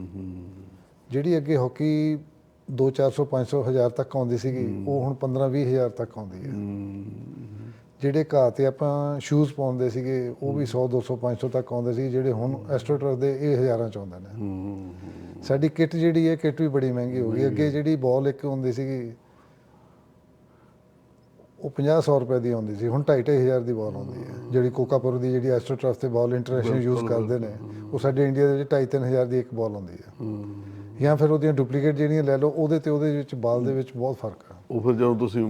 ਜਿਹੜੀ ਅੱਗੇ ਹਾਕੀ 2 400 500 ਹਜ਼ਾਰ ਤੱਕ ਆਉਂਦੀ ਸੀਗੀ ਉਹ ਹੁਣ 15 20 ਹਜ਼ਾਰ ਤੱਕ ਆਉਂਦੀ ਹੈ। ਜਿਹੜੇ ਘਾਹ ਤੇ ਆਪਾਂ ਸ਼ੂਜ਼ ਪਾਉਂਦੇ ਸੀਗੇ ਉਹ ਵੀ 100 200 500 ਤੱਕ ਆਉਂਦੇ ਸੀ ਜਿਹੜੇ ਹੁਣ ਐਸਟ੍ਰੋਟਰ ਦੇ ਇਹ ਹਜ਼ਾਰਾਂ ਚ ਆਉਂਦੇ ਨੇ। ਸਾਡੀ ਕਿੱਟ ਜਿਹੜੀ ਹੈ ਕਿੱਟ ਵੀ ਬੜੀ ਮਹਿੰਗੀ ਹੋ ਗਈ। ਅੱਗੇ ਜਿਹੜੀ ਬਾਲ ਇੱਕ ਹੁੰਦੀ ਸੀਗੀ ਉਹ 50 100 ਰੁਪਏ ਦੀ ਆਉਂਦੀ ਸੀ। ਹੁਣ 2.5 ਹਜ਼ਾਰ ਦੀ ਬਾਲ ਆਉਂਦੀ ਹੈ। ਜਿਹੜੀ ਕੋਕਾਪੁਰ ਦੀ ਜਿਹੜੀ ਐਸਟ੍ਰੋਟਰਫ ਤੇ ਬਾਲ ਇੰਟਰਨੈਸ਼ਨਲ ਯੂਜ਼ ਕਰਦੇ ਨੇ ਉਹ ਸਾਡੇ ਇੰਡੀਆ ਦੇ ਵਿੱਚ 2.5 ਹਜ਼ਾਰ ਦੀ ਇੱਕ ਬਾਲ ਆਉਂਦੀ ਹੈ। ਜਾਂ ਫਿਰ ਉਹਦੀਆਂ ਡੁਪਲੀਕੇਟ ਜਿਹੜੀਆਂ ਲੈ ਲਓ ਉਹਦੇ ਤੇ ਉਹਦੇ ਵਿੱਚ ਬਾਲ ਦੇ ਵਿੱਚ ਬਹੁਤ ਫ਼ਰਕ ਆ। ਉਹ ਫਿਰ ਜਦੋਂ ਤੁਸੀਂ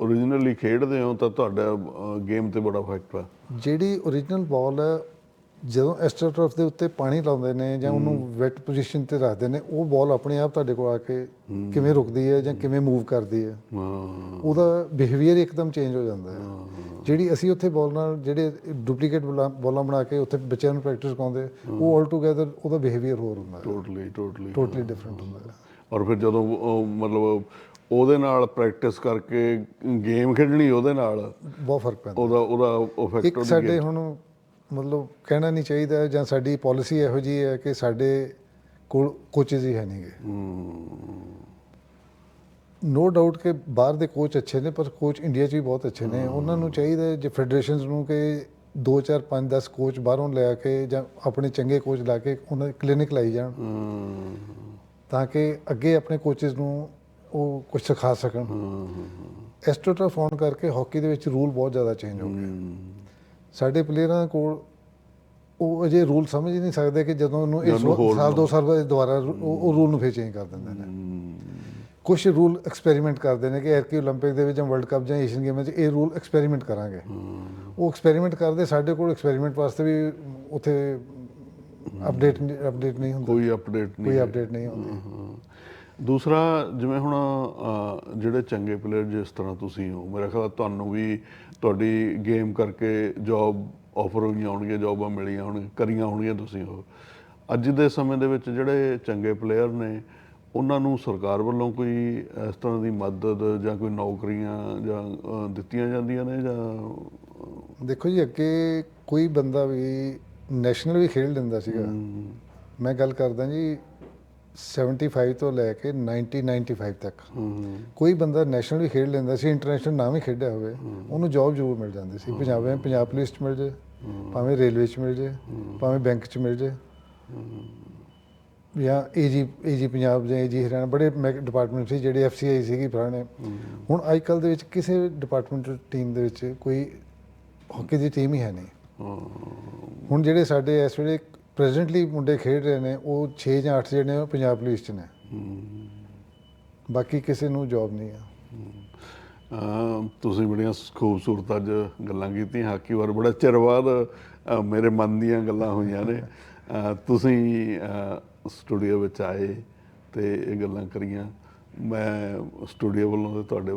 ਓਰੀਜਨਲੀ ਖੇਡਦੇ ਹੋ ਤਾਂ ਤੁਹਾਡਾ ਗੇਮ ਤੇ ਬੜਾ ਇਫੈਕਟ ਆ। ਜਿਹੜੀ origignal ਬਾਲ ਹੈ ਜਦੋਂ ਐਸਟ੍ਰੋਟਰਫ ਦੇ ਉੱਤੇ ਪਾਣੀ ਲਾਉਂਦੇ ਨੇ ਜਾਂ ਉਹਨੂੰ ਵੈਟ ਪੋਜੀਸ਼ਨ ਤੇ ਰੱਖਦੇ ਨੇ ਉਹ ਬਾਲ ਆਪਣੇ ਆਪ ਤੁਹਾਡੇ ਕੋਲ ਆ ਕੇ ਕਿਵੇਂ ਰੁਕਦੀ ਹੈ ਜਾਂ ਕਿਵੇਂ ਮੂਵ ਕਰਦੀ ਹੈ ਉਹਦਾ ਬਿਹੇਵੀਅਰ ਇੱਕਦਮ ਚੇਂਜ ਹੋ ਜਾਂਦਾ ਹੈ। ਜਿਹੜੀ ਅਸੀਂ ਉੱਥੇ ਬਾਲ ਨਾਲ ਜਿਹੜੇ ਡੁਪਲੀਕੇਟ ਬਾਲਾਂ ਬਣਾ ਕੇ ਉੱਥੇ ਬੱਚਿਆਂ ਨੂੰ ਪ੍ਰੈਕਟਿਸ ਕਰਾਉਂਦੇ ਉਹ ਆਲ ਟੂਗੇਦਰ ਉਹਦਾ ਬਿਹੇਵੀਅਰ ਹੋਰ ਹੁੰਦਾ ਹੈ। ਟੋਟਲੀ ਟੋਟਲੀ ਟੋਟਲੀ ਡਿਫਰੈਂਟ ਹੁੰਦਾ ਹੈ। ਔਰ ਫਿਰ ਜਦੋਂ ਮਤਲਬ ਉਹਦੇ ਨਾਲ ਪ੍ਰੈਕਟਿਸ ਕਰਕੇ ਗੇਮ ਖੇਡਣੀ ਉਹਦੇ ਨਾਲ ਬਹੁਤ ਫ਼ਰਕ ਪੈਂਦਾ। ਉਹਦਾ ਉਹਦਾ ਇਫੈਕਟ ਇੱਕ ਸਾਡੇ ਹੁਣ ਮਤਲਬ ਕਹਿਣਾ ਨਹੀਂ ਚਾਹੀਦਾ ਜਾਂ ਸਾਡੀ ਪਾਲਿਸੀ ਇਹੋ ਜੀ ਹੈ ਕਿ ਸਾਡੇ ਕੋਲ ਕੋਚਿਸ ਹੀ ਹੈ ਨਹੀਂਗੇ ਨੋ ਡਾਊਟ ਕਿ ਬਾਹਰ ਦੇ ਕੋਚ ਅੱਛੇ ਨੇ, ਪਰ ਕੋਚ ਇੰਡੀਆ 'ਚ ਵੀ ਬਹੁਤ ਅੱਛੇ ਨੇ। ਉਹਨਾਂ ਨੂੰ ਚਾਹੀਦਾ ਜੇ ਫੈਡਰੇਸ਼ਨਸ ਨੂੰ ਕਿ 2 4 5 10 ਕੋਚ ਬਾਹਰੋਂ ਲਿਆ ਕੇ ਜਾਂ ਆਪਣੇ ਚੰਗੇ ਕੋਚ ਲਾ ਕੇ ਉਹਨਾਂ ਦੇ ਕਲੀਨਿਕ ਲਾਈ ਜਾਣ। ਤਾਂ ਕਿ ਅੱਗੇ ਆਪਣੇ ਕੋਚਸ ਨੂੰ ਉਹ ਕੁਝ ਸਿਖਾ ਸਕਣ। ਐਸਟ੍ਰੋਟਾ ਹੋਣ ਕਰਕੇ ਹਾਕੀ ਦੇ ਵਿੱਚ ਰੂਲ ਬਹੁਤ ਜ਼ਿਆਦਾ ਚੇਂਜ ਹੋ ਗਏ। ਸਾਡੇ ਪਲੇਅਰਾਂ ਕੋਲ ਉਹ ਅਜੇ ਰੂਲ ਸਮਝ ਹੀ ਨਹੀਂ ਸਕਦੇ ਕਿ ਜਦੋਂ ਉਹਨੂੰ ਇਸ ਜਦੋਂ ਹੋਰ ਸਾਲ ਦੋ ਸਾਲ ਬਾਅਦ ਦੁਬਾਰਾ ਰੂ- ਉਹ ਉਹ ਰੂਲ ਨੂੰ ਫੇਰ ਚੇਂਜ ਕਰ ਦਿੰਦੇ ਨੇ ਕੁਝ ਰੂਲ ਐਕਸਪੈਰੀਮੈਂਟ ਕਰਦੇ ਨੇ ਕਿ ਐਰਕੀ 올림픽 ਦੇ ਵਿੱਚ ਜਾਂ ਵਰਲਡ ਕੱਪ ਜਾਂ ਏਸ਼ੀਅਨ ਗੇਮਾਂ 'ਚ ਇਹ ਰੂਲ ਐਕਸਪੈਰੀਮੈਂਟ ਕਰਾਂਗੇ ਉਹ ਐਕਸਪੈਰੀਮੈਂਟ ਕਰਦੇ ਸਾਡੇ ਕੋਲ ਐਕਸਪੈਰੀਮੈਂਟ ਵਾਸਤੇ ਵੀ ਉੱਥੇ ਅਪਡੇਟ ਅਪਡੇਟ ਨਹੀਂ ਹੁੰਦਾ ਕੋਈ ਅਪਡੇਟ ਨਹੀਂ ਕੋਈ ਹੈ। ਅਪਡੇਟ ਨਹੀਂ ਹੁੰਦੀ ਹਾਂ। ਦੂਸਰਾ ਜਿਵੇਂ ਹੁਣ ਜਿਹੜੇ ਚੰਗੇ ਪਲੇਅਰ ਜਿਸ ਤਰ੍ਹਾਂ ਤੁਸੀਂ ਹੋ ਮੇਰਾ ਖਿਆਲ ਤੁਹਾਨੂੰ ਵੀ ਤੁਹਾਡੀ ਗੇਮ ਕਰਕੇ ਜੌਬ ਆਫਰ ਹੋਈਆਂ ਹੋਣਗੀਆਂ ਜੌਬਾਂ ਮਿਲੀਆਂ ਹੋਣਗੀਆਂ ਕਰੀਆਂ ਹੋਣਗੀਆਂ ਤੁਸੀਂ ਉਹ। ਅੱਜ ਦੇ ਸਮੇਂ ਦੇ ਵਿੱਚ ਜਿਹੜੇ ਚੰਗੇ ਪਲੇਅਰ ਨੇ ਉਹਨਾਂ ਨੂੰ ਸਰਕਾਰ ਵੱਲੋਂ ਕੋਈ ਇਸ ਤਰ੍ਹਾਂ ਦੀ ਮਦਦ ਜਾਂ ਕੋਈ ਨੌਕਰੀਆਂ ਜਾਂ ਦਿੱਤੀਆਂ ਜਾਂਦੀਆਂ ਨੇ ਜਾਂ ਦੇਖੋ ਜੀ ਅੱਗੇ ਕੋਈ ਬੰਦਾ ਵੀ ਨੈਸ਼ਨਲ ਵੀ ਖੇਡ ਲੈਂਦਾ ਸੀਗਾ। ਮੈਂ ਗੱਲ ਕਰਦਾ ਜੀ 75 ਤੋਂ ਲੈ ਕੇ 90 95 ਤੱਕ। ਕੋਈ ਬੰਦਾ ਨੈਸ਼ਨਲ ਵੀ ਖੇਡ ਲੈਂਦਾ ਸੀ ਇੰਟਰਨੈਸ਼ਨਲ ਨਾ ਵੀ ਖੇਡਿਆ ਹੋਵੇ ਉਹਨੂੰ ਜੌਬ ਜ਼ਰੂਰ ਮਿਲ ਜਾਂਦੀ ਸੀ। ਪੰਜਾਬ ਵਿੱਚ ਪੰਜਾਬ ਪੁਲਿਸ 'ਚ ਮਿਲ ਜੇ ਭਾਵੇਂ ਰੇਲਵੇ 'ਚ ਮਿਲ ਜੇ ਭਾਵੇਂ ਬੈਂਕ 'ਚ ਮਿਲ ਜੇ। ਜਾਂ ਏਜੀ ਏਜੀ ਪੰਜਾਬ ਜਾਂ ਏਜੀ ਹਰਿਆਣਾ ਬੜੇ ਡਿਪਾਰਟਮੈਂਟ ਸੀ ਜਿਹੜੇ ਐਫਸੀਆਈ ਸੀਗੀ ਪੁਰਾਣੇ। ਹੁਣ ਅੱਜ ਕੱਲ੍ਹ ਦੇ ਵਿੱਚ ਕਿਸੇ ਡਿਪਾਰਟਮੈਂਟ ਟੀਮ ਦੇ ਵਿੱਚ ਕੋਈ ਹਾਕੀ ਦੀ ਟੀਮ ਹੀ ਹੈ ਨਹੀਂ। ਹੁਣ ਜਿਹੜੇ ਸਾਡੇ ਇਸ ਵੇਲੇ ਪ੍ਰੈਜ਼ੈਂਟਲੀ ਮੁੰਡੇ ਖੇਡ ਰਹੇ ਨੇ ਉਹ 6 ਜਾਂ 8 ਜਿਹੜੇ ਨੇ ਉਹ ਪੰਜਾਬ ਪੁਲਿਸ 'ਚ ਨੇ। ਬਾਕੀ ਕਿਸੇ ਨੂੰ ਜੌਬ ਨਹੀਂ ਆ। ਤੁਸੀਂ ਬੜੀਆਂ ਖੂਬਸੂਰਤ ਅੱਜ ਗੱਲਾਂ ਕੀਤੀਆਂ ਹਾਕੀ ਬਾਰੇ ਬੜਾ ਚਿਰ ਬਾਅਦ ਮੇਰੇ ਮਨ ਦੀਆਂ ਗੱਲਾਂ ਹੋਈਆਂ ਨੇ। ਤੁਸੀਂ ਸਟੂਡੀਓ ਵਿੱਚ ਆਏ ਤੇ ਇਹ ਗੱਲਾਂ ਕਰੀਆਂ। ਮੈਂ ਸਟੂਡੀਓ ਵੱਲੋਂ ਤੇ ਤੁਹਾਡੇ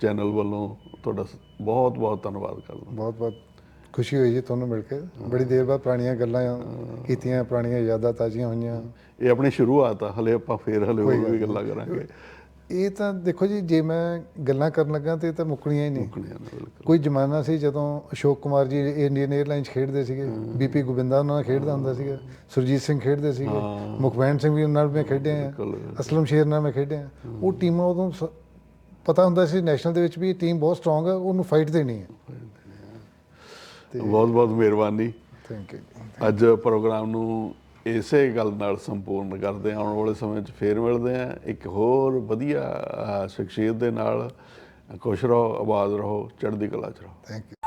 ਚੈਨਲ ਵੱਲੋਂ ਤੁਹਾਡਾ ਬਹੁਤ ਬਹੁਤ ਧੰਨਵਾਦ ਕਰਦਾ। ਬਹੁਤ ਬਹੁਤ ਖੁਸ਼ੀ ਹੋਈ ਜੀ ਤੁਹਾਨੂੰ ਮਿਲ ਕੇ। ਬੜੀ ਦੇਰ ਬਾਅਦ ਪੁਰਾਣੀਆਂ ਗੱਲਾਂ ਕੀਤੀਆਂ ਪੁਰਾਣੀਆਂ ਯਾਦਾਂ ਤਾਜ਼ੀਆਂ ਹੋਈਆਂ। ਇਹ ਆਪਣੀ ਸ਼ੁਰੂਆਤ ਆ ਹਲੇ ਆਪਾਂ ਫੇਰ ਹਲੇ ਹੋਰ ਵੀ ਗੱਲਾਂ ਕਰਾਂਗੇ। ਇਹ ਤਾਂ ਦੇਖੋ ਜੀ ਜੇ ਮੈਂ ਗੱਲਾਂ ਕਰਨ ਲੱਗਾ ਤੇ ਇਹ ਤਾਂ ਮੁੱਕਣੀਆਂ ਹੀ ਨਹੀਂ। ਕੋਈ ਜ਼ਮਾਨਾ ਸੀ ਜਦੋਂ ਅਸ਼ੋਕ ਕੁਮਾਰ ਜੀ ਇੰਡੀਅਨ 에ਅਰਲਾਈਨਸ ਖੇਡਦੇ ਸੀਗੇ। ਬੀਪੀ ਗੋਬਿੰਦਾ ਉਹਨਾਂ ਨਾਲ ਖੇਡਦਾ ਹੁੰਦਾ ਸੀਗਾ। ਸੁਰਜੀਤ ਸਿੰਘ ਖੇਡਦੇ ਸੀਗੇ। ਮੁਖਵੈਣ ਸਿੰਘ ਵੀ ਉਹਨਾਂ ਨਾਲ ਮੈਂ ਖੇਡਿਆ ਆ। ਅਸਲਮ ਸ਼ੇਰ ਨਾਲ ਮੈਂ ਖੇਡਿਆ ਉਹ ਟੀਮਾਂ ਉਦੋਂ ਪਤਾ ਹੁੰਦਾ ਸੀ ਨੈਸ਼ਨਲ ਦੇ ਵਿੱਚ ਵੀ ਇਹ ਟੀਮ ਬਹੁਤ ਸਟਰੋਂਗ ਹੈ ਉਹਨੂੰ ਫਾਈਟ ਦੇਣੀ ਹੈ। ਬਹੁਤ ਬਹੁਤ ਮਿਹਰਬਾਨੀ। ਥੈਂਕ ਯੂ ਅੱਜ ਪ੍ਰੋਗਰਾਮ ਨੂੰ ਇਸੇ ਗੱਲ ਨਾਲ ਸੰਪੂਰਨ ਕਰਦੇ ਹਾਂ। ਆਉਣ ਵਾਲੇ ਸਮੇਂ 'ਚ ਫੇਰ ਮਿਲਦੇ ਹਾਂ। ਇੱਕ ਹੋਰ ਵਧੀਆ ਸ਼ਖਸੀਅਤ ਦੇ ਨਾਲ। ਖੁਸ਼ ਰਹੋ ਆਬਾਦ ਰਹੋ ਚੜ੍ਹਦੀ ਕਲਾ 'ਚ ਰਹੋ। Thank you